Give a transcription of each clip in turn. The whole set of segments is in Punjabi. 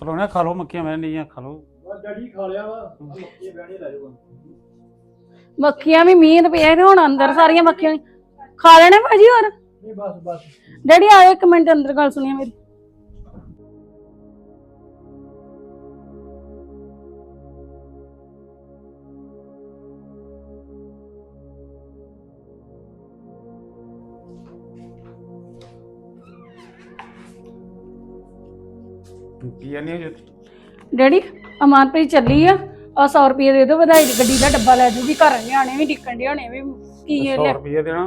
ਪਰੋਣਾ ਖਾ ਲਓ ਮੱਖੀਆਂ ਮੈਂ ਨਹੀਂ ਆ ਖਾ ਲਓ। ਡੈਡੀ ਖਾ ਲਿਆ ਵਾ ਆਹ ਮੱਕੀ ਬਹਿਣੇ ਲੈ ਜਾਓ ਮੱਖੀਆਂ ਵੀ ਮੀਂਹ ਤੇ ਪਿਆ ਤੇ ਹੁਣ ਅੰਦਰ ਸਾਰੀਆਂ ਮੱਖੀਆਂ ਨੇ। ਖਾ ਲੈਣੇ ਭਾਜੀ ਹੋਰ? ਨਹੀਂ ਬਸ ਬਸ। ਡੈਡੀ ਆਇਓ ਇੱਕ ਮਿੰਟ ਅੰਦਰ ਗੱਲ ਸੁਣੀਓ ਮੇਰੀ। ਕੀ ਨਹੀਂ ਜੋ ਡੈਡੀ ਅਮਾਨਪ੍ਰੀਤ ਚੱਲੀ ਆ। ਆ 100 ਰੁਪਏ ਦੇ ਦਿਓ ਵਧਾਈ ਦੀ ਗੱਡੀ ਦਾ ਡੱਬਾ ਲੈ ਜੂਗੀ ਘਰ ਨਿਆਣੇ ਵੀ ਡਿੱਕਣ ਦੇ ਹੋਣੇ ਵੀ ਕੀ ਇਹ 100 ਲੈ ਰੁਪਏ ਦੇਣਾ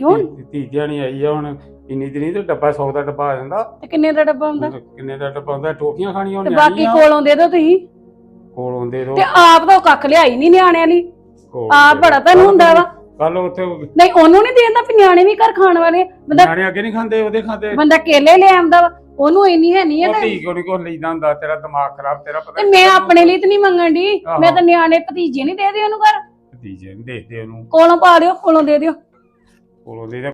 ਕਿਉਂ? ਧੀ ਜਾਣੀ ਆਈ ਆ ਹੁਣ ਇੰਨੀ ਦਿਨੀ ਤੇ ਡੱਬਾ 100 ਦਾ ਡੱਬਾ ਆ ਜਾਂਦਾ। ਤੇ ਕਿੰਨੇ ਦਾ ਡੱਬਾ ਹੁੰਦਾ? ਕਿੰਨੇ ਦਾ ਡੱਬਾ ਹੁੰਦਾ? ਟੋਫੀਆਂ ਖਾਣੀਆਂ ਤੇ ਹੁੰਦੀਆਂ ਬਾਕੀ ਕੋਲੋਂ ਦੇ ਦਿਓ ਤੁਸੀਂ। ਕੋਲ ਹੁੰਦੇ ਰੋ ਤੇ ਆਪ ਤਾਂ ਉਹ ਕੱਖ ਲਿਆਈ ਨਹੀਂ ਨਿਆਣਿਆਂ ਲਈ। ਆਪ ਬੜਾ ਤੁਹਾਨੂੰ ਹੁੰਦਾ ਵਾ। ਕੱਲ ਉੱਥੇ ਨਹੀਂ ਉਹਨੂੰ ਨਹੀਂ ਦੇਂਦਾ ਵੀ ਨਿਆਣੇ ਵੀ ਘਰ ਖਾਣ ਵਾਲੇ। ਬੰਦਾ ਨਿਆਣੇ ਅੱਗੇ ਨਹੀਂ ਖਾਂਦੇ ਉਹਦੇ ਖਾਂਦੇ। ਬੰਦਾ ਕੇਲੇ ਲੈ ਆਉਂਦਾ ਵਾ ਉਹਨੂੰ ਇੰਨੀ ਹੈ ਨਹੀਂ ਹੈ ਉਹ ਤੇ ਧੀ ਕਿਉਂ ਨਹੀਂ ਕੋ ਲਈਦਾ ਹੁੰਦਾ ਤੇਰਾ ਦਿਮਾਗ ਖਰਾਬ ਤੇਰਾ ਪਤਾ ਤੇ ਮੈਂ ਆਪਣੇ ਲਈ ਤਾਂ ਨਹੀਂ ਮੰਗਣ ਦੀ। ਮੈਂ ਤਾਂ ਨਿਆਣੇ ਭਤੀਜੇ ਨਹੀਂ ਦੇ ਦੇ ਉਹਨੂੰ ਘਰ। ਭਤੀਜੇ ਨੂੰ ਦੇ ਦੇ ਉਹਨੂੰ। ਕੋਲੋਂ ਪਾ ਦਿਓ ਕੋਲੋਂ ਦੇ ਦਿਓ। ਕੋਲੋਂ ਦੇ ਦੇ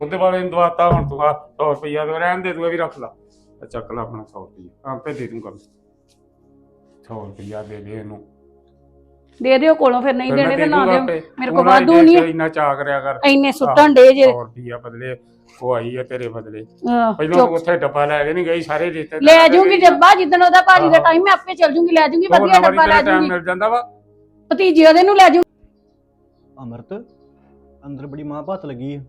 ਉਹਦੇ ਵਾਲੇ ਨੂੰ ਦਵਾਤਾ ਹੁਣ ਤੂੰ 100 ਰੁਪਈਆ ਤੇ ਰਹਿਣ ਦੇ ਤੂੰ ਇਹ ਵੀ ਰੱਖ ਲਾ। ਆ ਚੱਕ ਲੈ ਆਪਣਾ 100 ਰੁਪਈਆ। ਆਪੇ ਦੇ ਦੂੰਗਾ। 100 ਰੁਪਈਆ ਦੇ ਦੇ ਇਹਨੂੰ। ਦੇ ਦਿਓ ਕੋਲੋਂ ਫਿਰ ਨਹੀਂ ਦੇਣੇ ਤੇ ਦੇ ਨਾ ਦਿਓ। ਮੇਰੇ ਕੋਲ ਵਾਧੂ ਨਹੀਂ ਚ ਇੰਨਾ ਚਾਹ ਕਰਿਆ ਕਰ। ਇੰਨੇ ਸੁੱਟਣ ਡੇ ਜੇ। 100 ਰੁਪਈਆ ਬਦਲੇ ਉਹ ਆਈ ਹੈ ਤੇਰੇ ਬਦਲੇ। ਪਹਿਲਾਂ ਉੱਥੇ ਡੱਬਾ ਲੈ ਕੇ ਨਹੀਂ ਗਈ ਸਾਰੇ ਰਿਸ਼ਤੇ ਲੈ ਜੂਗੀ ਡੱਬਾ ਜਿੱਦਣ ਉਹਦਾ ਭਾਜੀ ਦਾ। ਟਾਈਮ ਮੈਂ ਆਪੇ ਚੱਲ ਜੂਗੀ ਲੈ ਜੂਗੀ ਵਧੀਆ ਡੱਬਾ ਲੈ ਟਾਈਮ ਜੂਗੀ ਮਿਲ ਜਾਂਦਾ ਵਾ। ਭਤੀਜੇ ਉਹਦੇ ਨੂੰ ਲੈ ਜੂ ਅਮਰਤ ਅੰਦਰ ਬੜੀ ਮਾਂ ਭੱਤ ਲੱਗੀ ਆ।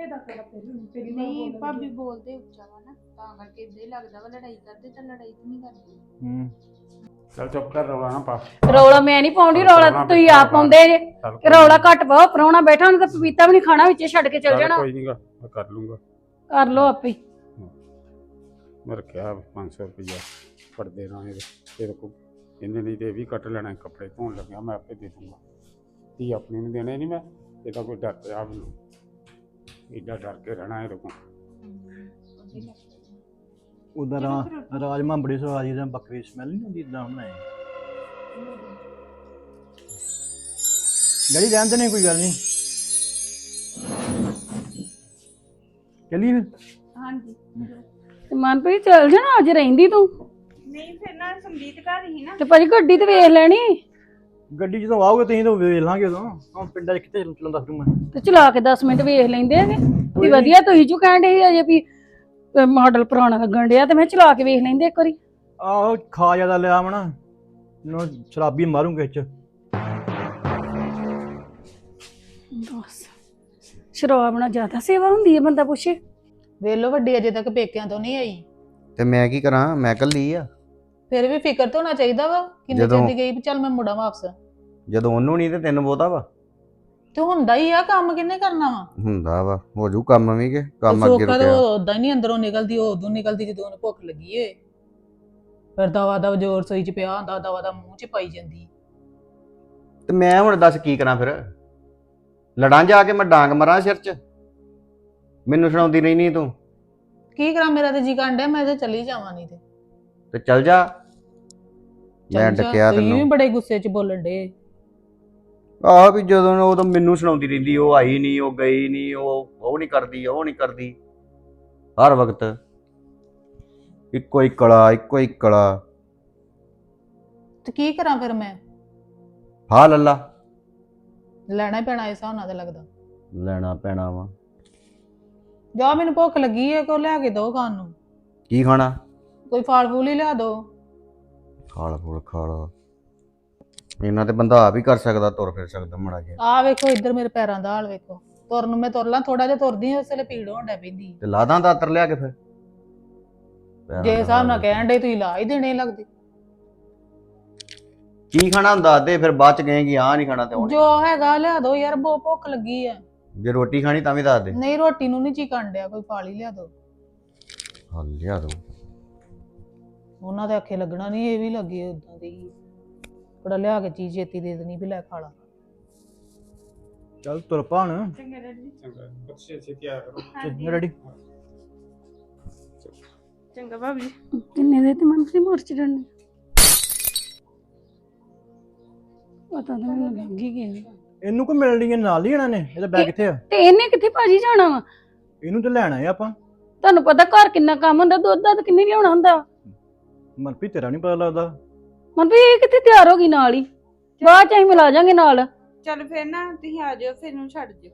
ਨਹੀਂ ਭਾਬੀ ਬੋਲਦੇ ਉੱਚਾ ਵਾ ਨਾ ਤਾਂ ਕਰਕੇ ਇਦਾਂ ਹੀ ਲੱਗਦਾ ਵਾ ਲੜਾਈ ਕਰਦੇ ਤਾਂ ਲੜਾਈ ਤਾਂ ਨਹੀਂ ਕਰਦੇ। ਹੂੰ। ਚੱਲ ਚੁੱਪ ਕਰ ਰਵਾ ਨਾ ਪਾ। ਰੌਲਾ ਮੈਂ ਨਹੀਂ ਪਾਉਂਦੀ ਰੌਲਾ ਤਾਂ ਤੁਸੀਂ ਆਪ ਪਾਉਂਦੇ ਜੇ। ਕਿ ਰੌਲਾ ਘੱਟ ਪਾਓ ਪਰੋਣਾ ਬੈਠਾ ਉਹਨੂੰ ਤਾਂ ਪਪੀਤਾ ਵੀ ਨਹੀਂ ਖਾਣਾ ਵਿੱਚੇ ਛੱਡ ਕੇ ਚੱਲ ਚੱਲ ਜਾਣਾ। ਕੋਈ ਨਹੀਂਗਾ ਮੈਂ ਕਰ ਲੂੰਗਾ। ਕਰ ਲੋ ਆਪੇ ਮੈਂ ਰੱਖਿਆ 500 ਰੁਪਈਆ ਫੜ ਦੇਣਾ ਇਹਦੇ ਤੇਰੇ ਕੋ ਇਹਨੇ ਨਹੀਂ ਤੇ ਇਹ ਵੀ ਕੱਟ ਲੈਣਾ ਕੱਪੜੇ ਧੋਣ ਲੱਗਿਆ ਮੈਂ ਆਪੇ ਦੇ ਦੂੰਗਾ। ਧੀ ਆਪਣੀ ਨੂੰ ਦੇਣੇ ਨਹੀਂ ਮੈਂ ਇਹਦਾ ਕੋਈ ਡਰ ਪਿਆ ਮੈਨੂੰ ਏਡਾ ਡਰ ਕੇ ਰਹਿਣਾ ਇਹਦੇ ਕੋਲ। ਉਧਰ ਰਾਜਮਾ ਬੜੀ ਸਵਾਦ ਜਿਹਦਾ ਬੱਕਰੀ ਸਮੈਲ ਨਹੀਂ ਹੁੰਦੀ ਇਦਾਂ ਬਣਾਏ ਡੈਡੀ ਰਹਿਣ ਨਹੀਂ ਕੋਈ ਗੱਲ ਨਹੀਂ ਚੱਲੀ ਫਿਰ? ਹਾਂਜੀ। ਤੇ ਮਨਪ੍ਰੀਤ ਚੱਲ ਜਾਣਾ ਅੱਜ ਰਹਿੰਦੀ ਤੂੰ। ਨਹੀਂ ਫਿਰ ਨਾ ਸੰਦੀਪ ਘਰ ਹੀ ਨਾ। ਤੇ ਭਾਜੀ ਗੱਡੀ ਤੇ ਵੇਖ ਲੈਣੀ। ਗੱਡੀ ਜਦੋਂ ਆਓਗੇ ਤੁਸੀਂ ਤਾਂ ਵੇਖ ਲਾਂਗੇ ਉਦੋਂ। ਹਾਂ ਪਿੰਡਾਂ 'ਚ ਕਿੱਥੇ ਚੱਲਣ ਦੱਸ ਦੂੰ ਮੈਂ। ਤੇ ਚਲਾ ਕੇ 10 ਮਿੰਟ ਵੇਖ ਲੈਂਦੇ ਹੈਗੇ। ਵੀ ਵਧੀਆ ਤੁਸੀਂ ਜੋ ਕਹਿੰਦੇ ਸੀ ਅਜੇ ਵੀ ਮਾਡਲ ਪੁਰਾਣਾ ਲੱਗਣ ਡਿਆ ਤੇ ਮੈਂ ਚਲਾ ਕੇ ਵੇਖ ਲੈਂਦੇ ਇੱਕ ਵਾਰੀ। ਆਹੋ ਖਾ ਜ਼ਿਆਦਾ ਲਿਆ ਮਣਾ ਨੂੰ ਸ਼ਰਾਬੀ ਮਾਰੂੰਗੇ ਚ। ਬਸ ਸ਼ਰਾਬ ਨਾਲ ਜ਼ਿਆਦਾ ਸੇਵਾ ਹੁੰਦੀ ਹੈ ਬੰਦਾ ਪੁੱਛੇ। ਵੇਲੋ ਵੱਡੀ ਅਜੇ ਤੱਕ ਪੇਕਿਆਂ ਤੋਂ ਨਹੀਂ ਆਈ। ਤੇ ਮੈਂ ਕੀ ਕਰਾਂ ਮੈਂ ਕੱਲੀ ਆ। ਫਿਰ ਵੀ ਫਿਕਰ ਤਾਂ ਹੋਣਾ ਚਾਹੀਦਾ ਵਾ ਕਿੰਨੇ ਚਿਰ ਜਦੋਂ- ਦੀ ਗਈ ਵੀ ਚੱਲ ਮੈਂ ਮੁੜਾਂ ਵਾਪਸ। ਜਦੋਂ ਉਹਨੂੰ ਨਹੀਂ ਤੇ ਤੈਨੂੰ ਬਹੁਤਾ ਵਾ। ਤੇ ਹੁੰਦਾ ਹੀ ਆ ਕੰਮ ਕਿੰਨੇ ਕਰਨਾ ਵਾ? ਹੁੰਦਾ ਵਾ ਹੋ ਜੂ ਕੰਮ ਵੀ ਕਿ ਕੰਮ ਅੱਗੇ ਸੋਕਾ ਤਾਂ ਰੁਕਿਆ। ਉਦਾਂ ਹੀ ਨਹੀਂ ਅੰਦਰੋਂ ਨਿਕਲਦੀ ਉਹ ਉਦੋਂ ਨਿਕਲਦੀ ਜਦੋਂ ਉਹਨੂੰ ਭੁੱਖ ਲੱਗੀ ਏ। ਫਿਰ ਦਵਾ ਦਵ ਜੋਰ ਸੋਈ ਚ ਪਿਆ ਹੁੰਦਾ ਦਵਾ ਦਾ ਮੂੰਹ ਚ ਪਾਈ ਜਾਂਦੀ। ਤੇ ਮੈਂ ਹੁਣ ਦੱਸ ਕੀ ਕਰਾਂ ਫਿਰ? ਲੜਾਂ ਜਾ ਕੇ ਮੈਂ ਡਾਂਗ ਮਰਾਂ ਸਿਰ 'ਚ? ਮੈਨੂੰ ਸੁਣਾਉਂਦੀ ਰਹਿਨੀ ਤੂੰ। ਕੀ ਕਰਾਂ ਮੇਰਾ ਤੇ ਜੀ ਕਾਂਡਿਆ ਮੈਂ ਤੇ ਚਲੀ ਜਾਵਾਂ ਨਹੀਂ ਤੇ। ਤੇ ਚੱਲ ਜਾ। ਮੈਂ ਜਾ, ਡੱਕਿਆ ਤੁਸੀਂ ਵੀ ਤੈਨੂੰ। ਬੜੇ ਗੁੱਸੇ ਚ ਬੋਲਣ ਡੇ ਆਹ ਵੀ ਜਦੋਂ ਉਹ ਤਾਂ ਮੈਨੂੰ ਸੁਣਾਉਂਦੀ ਰਹਿੰਦੀ ਉਹ ਆਈ ਨਹੀਂ ਉਹ ਗਈ ਨਹੀਂ ਉਹ ਉਹ ਨਹੀਂ ਕਰਦੀ ਉਹ ਨਹੀਂ ਕਰਦੀ। ਹਰ ਵਕਤ ਇੱਕੋ ਹੀ ਕਲਾ ਇੱਕੋ ਹੀ ਕਲਾ। ਤੇ ਕੀ ਕਰਾਂ ਫਿਰ ਮੈਂ? ਫਾ ਲੱਲਾ। ਲੈਣਾ ਹੀ ਪੈਣਾ ਇਸ ਨਾਲ ਤਾਂ ਲੱਗਦਾ। ਲੈਣਾ ਪੈਣਾ ਵਾ। ਜਾ ਮੈਨੂੰ ਭੁੱਖ ਲੱਗੀ ਏ ਕੋ ਲਿਆ ਕੇ ਦੋ ਖਾਣ ਨੂੰ। ਕੀ ਖਾਣਾ? ਕੋਈ ਫਲ ਫੂਲ ਹੀ ਲਿਆ ਦੋ। ਖਾਲ ਫੁਲ ਖਾਲ ਇਹਨਾਂ ਤੇ ਬੰਦਾ ਆਪ ਹੀ ਕਰ ਸਕਦਾ ਤੁਰ ਫਿਰ ਸਕਦਾ ਮੜਾ ਜਿਹਾ। ਆ ਵੇਖੋ ਇੱਧਰ ਮੇਰੇ ਪੈਰਾਂ ਦਾ ਹਾਲ ਵੇਖੋ। ਤੁਰਨ ਨੂੰ ਮੈਂ ਤੁਰ ਲਾਂ ਥੋੜਾ ਜਿਹਾ ਤੁਰਦੀ ਹਾਂ ਉਸ ਵੇਲੇ ਪੀੜ ਹੋਣ ਡੈ ਪੈਂਦੀ। ਤੇ ਲਾਦਾਂ ਦਾਤਰ ਲਿਆ ਕੇ ਫਿਰ? ਪੈਰਾਂ ਜੇ ਦਾ ਹਿਸਾਬ ਨਾਲ। ਕਹਿਣ ਡੇ ਤੁਸੀਂ ਲਾ ਹੀ ਦੇਣੇ ਲੱਗਦੇ। ਕੀ ਖਾਣਾ ਹੁੰਦਾ ਦੇ ਫਿਰ ਬਾਅਦ ਚ ਕਹੇਗੀ ਆਹ ਨਹੀਂ ਖਾਣਾ ਤੇ ਨੀ। ਜੋ ਹੈਗਾ ਲਿਆ ਦੋ ਯਾਰ ਬਹੁਤ ਭੁੱਖ ਲੱਗੀ ਆ ਜੇ ਰੋਟੀ ਖਾਣੀ ਤਾਂ ਵੀ ਦੱਸ ਦੇ। ਨਹੀਂ ਰੋਟੀ ਨੂੰ ਨਹੀਂ ਚੀ ਡਿਆ ਕੋਈ ਫਲ ਹੀ ਲਿਆ ਦੋ। ਹਾਂ ਲਿਆ ਦੋ। ਉਹਨਾਂ ਦੇ ਅੱਖੇ ਲੱਗਣਾ ਨਹੀਂ ਇਹ ਵੀ ਲੱਗੇ ਉਦਾਂ ਦੀ ਬੜਾ ਲਿਆ ਕੇ ਚੀਜ਼ ਛੇਤੀ ਦੇ ਦੇਣੀ ਵੀ ਲੈ ਖਾ ਲਾ। ਚੱਲ ਤੁਰ ਪਾਣ ਚੰਗਾ ਡੈਡੀ ਚੰਗਾ ਬੱਚੇ ਛੇਤੀ ਆਇਆ ਕਰੋ। ਹਾਂਜੀ। ਰੈਡੀ ਚੰਗਾ ਭਾਬੀ ਜੀ। ਕਿੰਨੇ ਦੇ ਤੇ ਮਨਪ੍ਰੀਤ ਮੋਰਚ ਡੰਡੇ? ਪਤਾ ਤਾਂ ਮੈਨੂੰ ਲੱਗ ਹੀ ਗਿਆ। ਇਹਨੂੰ ਕੋ ਮਿਲਣ ਲਈ ਨਾਲ ਹੀ ਇਹਨਾਂ ਨੇ ਇਹਦਾ ਬੈਗ ਕਿੱਥੇ ਆ? ਤੇ ਇਹਨੇ ਕਿੱਥੇ ਭਾਜੀ ਜਾਣਾ ਵਾ? ਇਹਨੂੰ ਤੇ ਲੈਣਾ ਹੈ ਆਪਾਂ। ਤੁਹਾਨੂੰ ਪਤਾ ਘਰ ਕਿੰਨਾ ਕੰਮ ਹੁੰਦਾ ਦੁੱਧ ਦਾ ਤਾਂ ਕਿੰਨੇ ਲਿਆਉਣਾ ਹੁੰਦਾ? ਮਨਪ੍ਰੀਤ ਤੇਰਾ ਨਹੀਂ ਪਤਾ ਲੱਗਦਾ। ਮਨਪ੍ਰੀਤ ਇਹ ਕਿੱਥੇ ਤਿਆਰ ਹੋ ਗਈ ਨਾਲ ਹੀ? ਬਾਅਦ ਚ ਅਸੀਂ ਮਿਲਾ ਜਾਾਂਗੇ ਨਾਲ। ਚੱਲ ਫਿਰ ਨਾ ਤੁਸੀਂ ਆ ਜਾਓ ਫਿਰ ਨੂੰ ਛੱਡ ਜਿਓ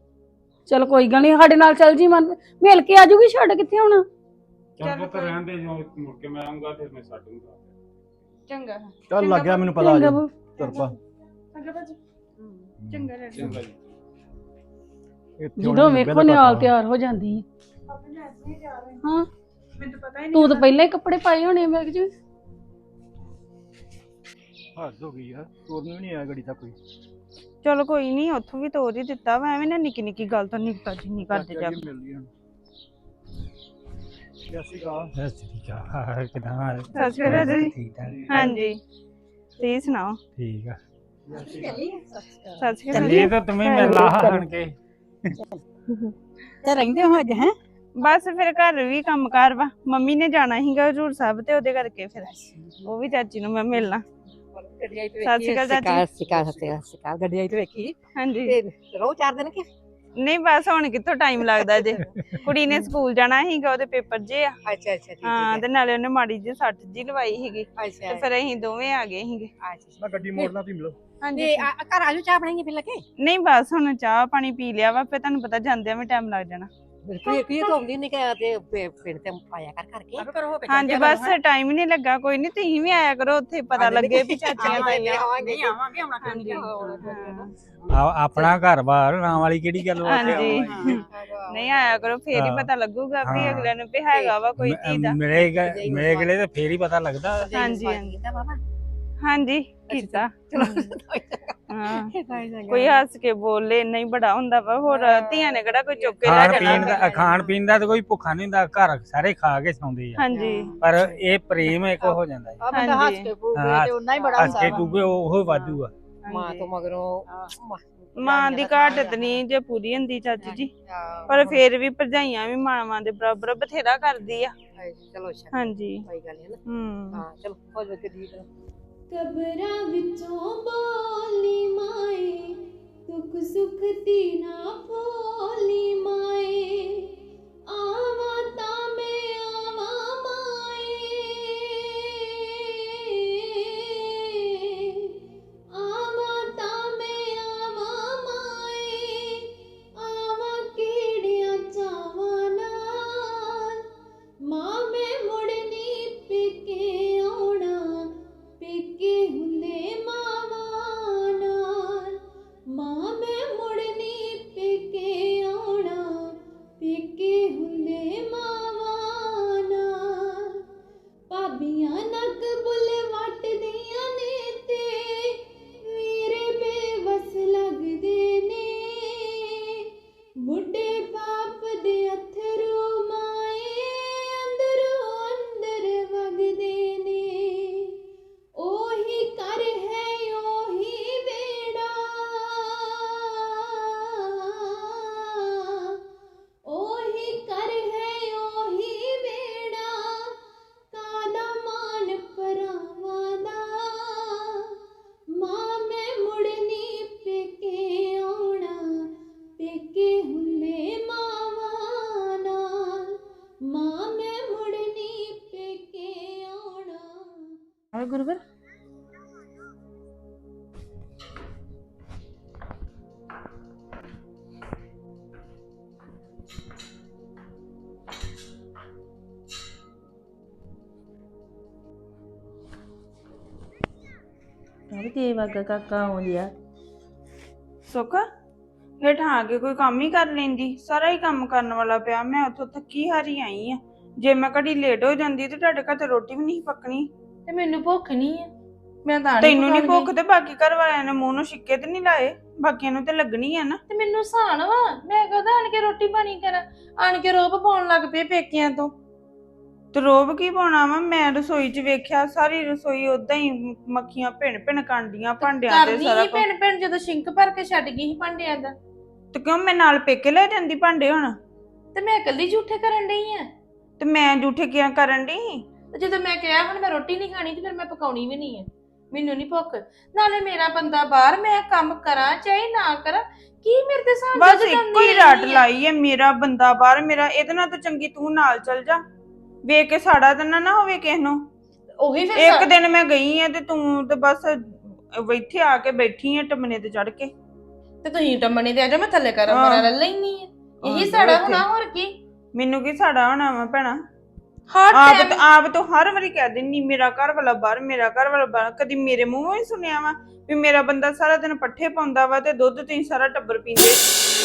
ਚਲ ਕੋਈ ਗੱਲ ਨਹੀਂ ਸਾਡੇ ਨਾਲ ਚੱਲ ਜੀ ਮਨ ਮਿਲ ਕੇ ਆ ਜੂਗੀ ਛੱਡ ਕਿੱਥੇ ਹੋਣਾ ਚੱਲ ਚੱਲ ਪੁੱਤ ਕੋਈ- ਰਹਿਣ ਦੇ ਜੋ ਮੁੜ ਕੇ ਮੈਂ ਆਉਂਗਾ ਫਿਰ ਮੈਂ ਛੱਡੂੰਗਾ ਚੰਗਾ। ਚੱਲ ਲੱਗ ਗਿਆ ਮੈਨੂੰ ਪਤਾ ਆ ਚੰਗਾ ਜਾ ਬਾਬੂ। ਚੱਲ ਪਾ ਚੰਗਾ ਭਾਜੀ ਚੰਗਾ ਰਹਿ ਚੰਗਾ ਜੀ ਇੱਥੇ ਜਦੋਂ ਹੁਣ ਵੇਖੋ ਬੇਲਾ ਨਿਆਲ ਘਾਟਾ। ਤਿਆਰ ਹੋ ਜਾਂਦੀ। ਹੈ ਆਪਣੇ ਐਸੇ ਹੀ ਜਾ ਰਹੇ ਹਾਂ। ਮੈਨੂੰ ਪਤਾ ਹੀ ਨਹੀਂ ਤੂੰ ਤਾਂ ਪਹਿਲਾਂ ਹੀ ਕੱਪੜੇ ਪਾਏ ਹੋਣੇ ਬੈਗ 'ਚ ਹੱਦ ਹੋ ਗਈ ਯਾਰ ਤੋਰਨ ਵੀ ਨਹੀਂ ਆਇਆ ਗੱਡੀ ਤੱਕ ਕੋਈ। ਚਲੋ ਕੋਈ ਨਹੀਂ ਉੱਥੋਂ ਵੀ ਤੋਰ ਹੀ ਦਿੱਤਾ ਵਾ ਐਵੇਂ ਨਾ ਨਿੱਕੀ ਨਿੱਕੀ ਗੱਲ ਤੋਂ ਨਿਕਤਾ ਜਿੰਨੀ ਕਰਦੇ ਜਾ ਮਿਲਦੀ ਹੁਣ। ਜੈਸੀ ਕਾ ਠੀਕ ਆ ਕਿਦਾਂ ਸਤਿ ਸ਼੍ਰੀ ਅਕਾਲ ਜੀ। ਠੀਕ ਠਾਕ? ਹਾਂਜੀ। ਤੁਸੀਂ ਸੁਣਾਓ? ਠੀਕ ਆ। ਸਤਿ ਸ਼੍ਰੀ ਅਕਾਲ ਇਹ ਤਾਂ ਤੁਮੇ ਮਿਲ ਹਣ ਕੇ। ਤੇ ਰਹਿੰਦੇ ਹੋ ਅੱਜ ਹੈ? ਬਸ ਫਿਰ ਘਰ ਵੀ ਕੰਮਕਾਰ ਵਾ। ਮੰਮੀ ਨੇ ਜਾਣਾ ਸੀਗਾ ਹਜੂਰ ਸਾਹਿਬ ਤੇ ਉਹਦੇ ਕਰਕੇ ਫਿਰ। ਉਹ ਵੀ ਚਾਚੀ ਨੂੰ ਮੈਂ ਮਿਲਣਾ। ਗੱਡੀ ਆਈ ਤੇ ਸਤਿ ਸ਼੍ਰੀ ਅਕਾਲ ਚਾਚੀ। ਸਤਿ ਸ਼੍ਰੀ ਅਕਾਲ ਸਤਿ ਸ਼੍ਰੀ ਅਕਾਲ ਗੱਡੀ ਆਈ ਤੇ ਵੇਖੀ? ਹਾਂਜੀ। ਤੇ ਰੋ ਚਾਰ ਦਿਨ ਕਿ ਨਹੀਂ ਬਸ ਹੁਣ ਕਿੱਥੋਂ ਟਾਈਮ ਲੱਗਦਾ ਜੇ। ਕੁੜੀ ਨੇ ਸਕੂਲ ਜਾਣਾ ਸੀਗਾ ਉਹਦੇ ਪੇਪਰ ਜੇ ਆ। ਅੱਛਾ ਅੱਛਾ ਠੀਕ ਹਾਂ ਤੇ ਨਾਲੇ ਉਹਨੇ ਮਾੜੀ ਜਿਹੀ ਸੱਟ ਜੀ ਲਵਾਈ ਸੀਗੀ। ਤੇ ਅੱਛਾ। ਫਿਰ ਅਸੀਂ ਦੋਵੇਂ ਆ ਗਏ ਸੀਗੇ। ਮੈਂ ਗੱਡੀ ਮੋੜਨਾ ਤੁਸੀਂ ਮਿਲੋ ਹਾਂਜੀ ਤੇ ਆ- ਘਰ ਆਜੋ ਚਾਹ ਬਣਾਈਏ ਫਿਰ ਲੱਗੇ? ਨਹੀਂ ਬਸ ਹੁਣ ਚਾਹ ਪਾਣੀ ਪੀ ਲਿਆ ਵਾ ਫਿਰ ਤੁਹਾਨੂੰ ਪਤਾ ਜਾਂਦਿਆਂ ਵੀ ਟਾਈਮ ਲੱਗ ਜਾਣਾ। ਬਿਲਕੁਲ ਕੀ ਤੋਂ ਆਉਂਦੀ ਨਹੀਂ ਕਿ ਤੇ ਪਿ- ਪਿੰਡ ਤੇ ਆਇਆ ਕਰ ਕਰਕੇ। ਹਾਂਜੀ ਬਸ ਟਾਈਮ ਹੀ। ਨਹੀਂ ਲੱਗਾ ਕੋਈ ਨਹੀਂ ਤੁਸੀਂ ਵੀ ਆਇਆ ਕਰੋ ਉੱਥੇ ਪਤਾ ਲੱਗੇ ਵੀ ਚਾਚੀਆਂ ਤਾਈਆਂ ਨਹੀਂ ਆਵਾਂਗੇ ਹੁਣ ਹਾਂਜੀ ਆ- ਆਪਣਾ ਘਰ ਬਾਹਰ ਰਾਂ ਵਾਲੀ ਕਿਹੜੀ ਗੱਲ ਵਾ? ਹਾਂਜੀ। ਨਹੀਂ ਆਇਆ ਕਰੋ ਫੇਰ ਹੀ ਹਾਂ। ਪਤਾ ਲੱਗੂਗਾ ਵੀ ਹਾਂ। ਅਗਲੇ ਨੂੰ ਵੀ ਹੈਗਾ ਵਾ ਕੋਈ ਧੀ ਦਾ। ਮੇਰੇ ਗ- ਮੇਰੇ ਗਲੇ ਤੇ ਫੇਰ ਹੀ ਪਤਾ ਲੱਗਦਾ। ਹਾਂਜੀ, ਹਾਂਜੀ। ਬਾਬਾ ਹਾਂਜੀ ਕੀਤਾ। ਚਲੋ ਹਾਂ। ਕੋਈ ਹੱਸ ਕੇ ਬੋਲੇ ਇੰਨਾ ਹੀ ਬੜਾ ਹੁੰਦਾ ਵਾ। ਹੋਰ ਧੀਆਂ ਨੇ ਕਿਹੜਾ ਕੋਈ ਚੁੱਕ ਕੇ ਲੈ ਖਾਣ ਜਾਣਾ ਪੀਣ ਦਾ ਖਾਣ ਪੀਣ ਦਾ ਤਾਂ ਕੋਈ ਭੁੱਖਾ ਨਹੀਂ ਹੁੰਦਾ ਘਰ ਸਾਰੇ ਖਾ ਕੇ ਸੌਂਦੇ ਆ। ਹਾਂਜੀ। ਪਰ ਇਹ ਪ੍ਰੇਮ ਇੱਕ ਹੋ ਜਾਂਦਾ ਹੈ ਆ ਬੰਦਾ ਹੱਸ ਕੇ ਪੂਰੇ ਤੇ ਉਨਾ ਹੀ ਬੜਾ ਹੱਸ ਕੇ ਹੁੰਦਾ ਕੂਗੇ ਉਹ ਵਾਧੂ ਆ। ਮਾਂ ਤੋਂ ਮਗਰੋਂ ਮਾਂ ਦੀ ਘਾਟ ਨਹੀਂ ਜੇ ਪੂਰੀ ਹੁੰਦੀ ਚਾਚੀ ਜੀ। ਪਰ ਫੇਰ ਵੀ ਭਰਜਾਈਆਂ ਵੀ ਮਾਵਾਂ ਦੇ ਬਰਾਬਰ ਬਥੇਰਾ ਕਰਦੀ ਆ। ਚਲੋ ਅੱਛਾ। ਹਾਂਜੀ। ਕੋਈ ਗੱਲ ਨਹੀਂ ਹੂੰ ਹਾਂ। ਚਲੋ ਹੋ ਜਾ ਕੇ ਦੀ ਕਬਰਾਂ ਵਿੱਚੋਂ ਬੋਲੀ ਮਾਏ ਦੁੱਖ ਸੁੱਖ ਦੀ ਨਾ ਭੋਲੀ ਹਾਂ ਗੁਰਵਰ? ਵੀ ਤੇ ਵਗਾ ਕਾਕਾ ਆਉਂਦਿਆ ਸੁੱਖ, ਹੇਠਾਂ ਆ ਕੇ ਕੋਈ ਕੰਮ ਹੀ ਕਰ ਲੈਂਦੀ। ਸਾਰਾ ਹੀ ਕੰਮ ਕਰਨ ਵਾਲਾ ਪਿਆ। ਮੈਂ ਉੱਥੋਂ ਥੱਕੀ ਹਾਰੀ ਆਈ ਆ। ਜੇ ਮੈਂ ਕਦੀ ਲੇਟ ਹੋ ਜਾਂਦੀ ਤੇ ਤੁਹਾਡੇ ਘਰ ਤੇ ਰੋਟੀ ਵੀ ਨਹੀਂ ਪੱਕਣੀ। ਤੇ ਮੈਨੂੰ ਭੁੱਖ ਨਹੀਂ ਹੈ ਮੈਂ ਤਾਂ ਤੈਨੂੰ ਨਹੀਂ ਭੁੱਖ ਤੇ ਬਾਕੀ ਘਰ ਵਾਲਿਆਂ ਨੇ ਮੂੰਹ ਨੂੰ ਛਿੱਕੇ ਤੇ ਨਹੀਂ ਲਾਏ ਬਾਕੀਆਂ ਨੂੰ ਤੇ ਲੱਗਣੀ ਆ ਨਾ। ਤੇ ਮੈਨੂੰ ਸਾਨ ਵਾ ਮੈਂ ਕਹਦਾ ਆਣ ਕੇ ਰੋਟੀ ਪਾਣੀ ਕਰਾਂ। ਆਣ ਕੇ ਰੋਬ ਪਾਉਣ ਲੱਗ ਪਏ ਪੇਕਿਆਂ ਤੋਂ। ਤੇ ਰੋਬ ਕੀ ਪਾਉਣਾ ਵਾ? ਮੈਂ ਰਸੋਈ 'ਚ ਵੇਖਿਆ ਸਾਰੀ ਰਸੋਈ ਉਦਾਂ ਹੀ ਮੱਖੀਆਂ ਭਿਣ ਭਿਣ ਕਾਂਡੀਆਂ ਭਾਂਡਿਆਂ ਤੇ ਸਾਰਾ ਹੀ ਕੁਛ। ਭੈਣ ਭੈਣ ਜਦੋਂ ਸ਼ਿੰਕ ਭਰ ਕੇ ਛੱਡ ਗਈ ਸੀ ਭਾਂਡਿਆਂ ਦਾ। ਤੇ ਕਿਉਂ ਮੈਂ ਨਾਲ ਪੇਕੇ ਲੈ ਜਾਂਦੀ ਭਾਂਡੇ ਹੁਣ? ਤੇ ਮੈਂ ਇਕੱਲੀ ਝੂਠੇ ਕਰਨ ਡਈ ਆ। ਤੇ ਮੈਂ ਜੂਠੇ ਕਿਆ ਕਰਨ ਦੀ ਤੇ ਜਦੋਂ ਮੈਂ ਕਿਹਾ ਹੁਣ ਮੈਂ ਰੋਟੀ ਨਹੀਂ ਖਾਣੀ ਤੇ ਫਿਰ ਮੈਂ ਪਕਾਉਣੀ ਵੀ ਨਹੀਂ ਹੈ ਮੈਨੂੰ ਨਹੀਂ ਭੁੱਖ। ਨਾਲੇ ਮੇਰਾ ਬੰਦਾ ਬਾਹਰ ਮੈਂ ਕੰਮ ਕਰਾਂ ਚਾਹੇ ਨਾ ਕਰਾਂ ਕੀ ਮੇਰੇ ਤੇ ਸਾਂ ਬਸ ਇੱਕੋ ਹੀ ਰੱਟ ਲਾਈ ਹੈ ਮੇਰਾ ਬੰਦਾ ਬਾਹਰ ਮੇਰਾ ਇਹਦੇ ਨਾਲ ਤਾਂ ਚੰਗੀ ਤੂੰ ਨਾਲ ਚੱਲ ਜਾ। ਵੇਖ ਕੇ ਸਾੜਾ ਤਾਂ ਨਾ ਹੋਵੇ ਕਿਸ ਨੂੰ। ਉਹੀ ਫਿਰ ਇੱਕ ਦਿਨ ਮੈਂ ਗਈ ਆ ਤੇ ਤੂੰ ਤੇ ਬਸ ਇੱਥੇ ਆ ਕੇ ਬੈਠੀ ਆ ਟਮਨੇ ਤੇ ਚੜ ਕੇ। ਤੇ ਤੁਸੀਂ ਟੰਮਣੇ ਤੇ ਆ ਜਾ ਮੈਂ ਥੱਲੇ ਕਰ। ਮਰਾ ਲੈ ਲੈਣੀ ਹੈ ਇਹੀ ਇੱਥੇ। ਹੋਣਾ ਹੋਰ ਕੀ? ਮੈਨੂੰ ਕੀ ਸਾੜਾ ਹੋਣਾ ਵਾ ਭੈਣਾ? ਹਰ ਆਪ ਟਾਈਮ ਆਪ ਤੋਂ ਹਰ ਵਾਰੀ ਕਹਿ ਦਿੰਨੀ ਮੇਰਾ ਘਰ ਵਾਲਾ ਬਾਹਰ ਮੇਰਾ ਘਰ ਵਾਲਾ ਬਾਹਰ। ਕਦੀ ਮੇਰੇ ਮੂੰਹੋਂ ਹੀ ਸੁਣਿਆ ਵਾ ਵੀ ਮੇਰਾ ਬੰਦਾ ਸਾਰਾ ਦਿਨ ਪੱਠੇ ਪਾਉਂਦਾ ਵਾ ਤੇ ਦੁੱਧ ਤੁਸੀਂ ਸਾਰਾ ਟੱਬਰ ਪੀਂਦੇ।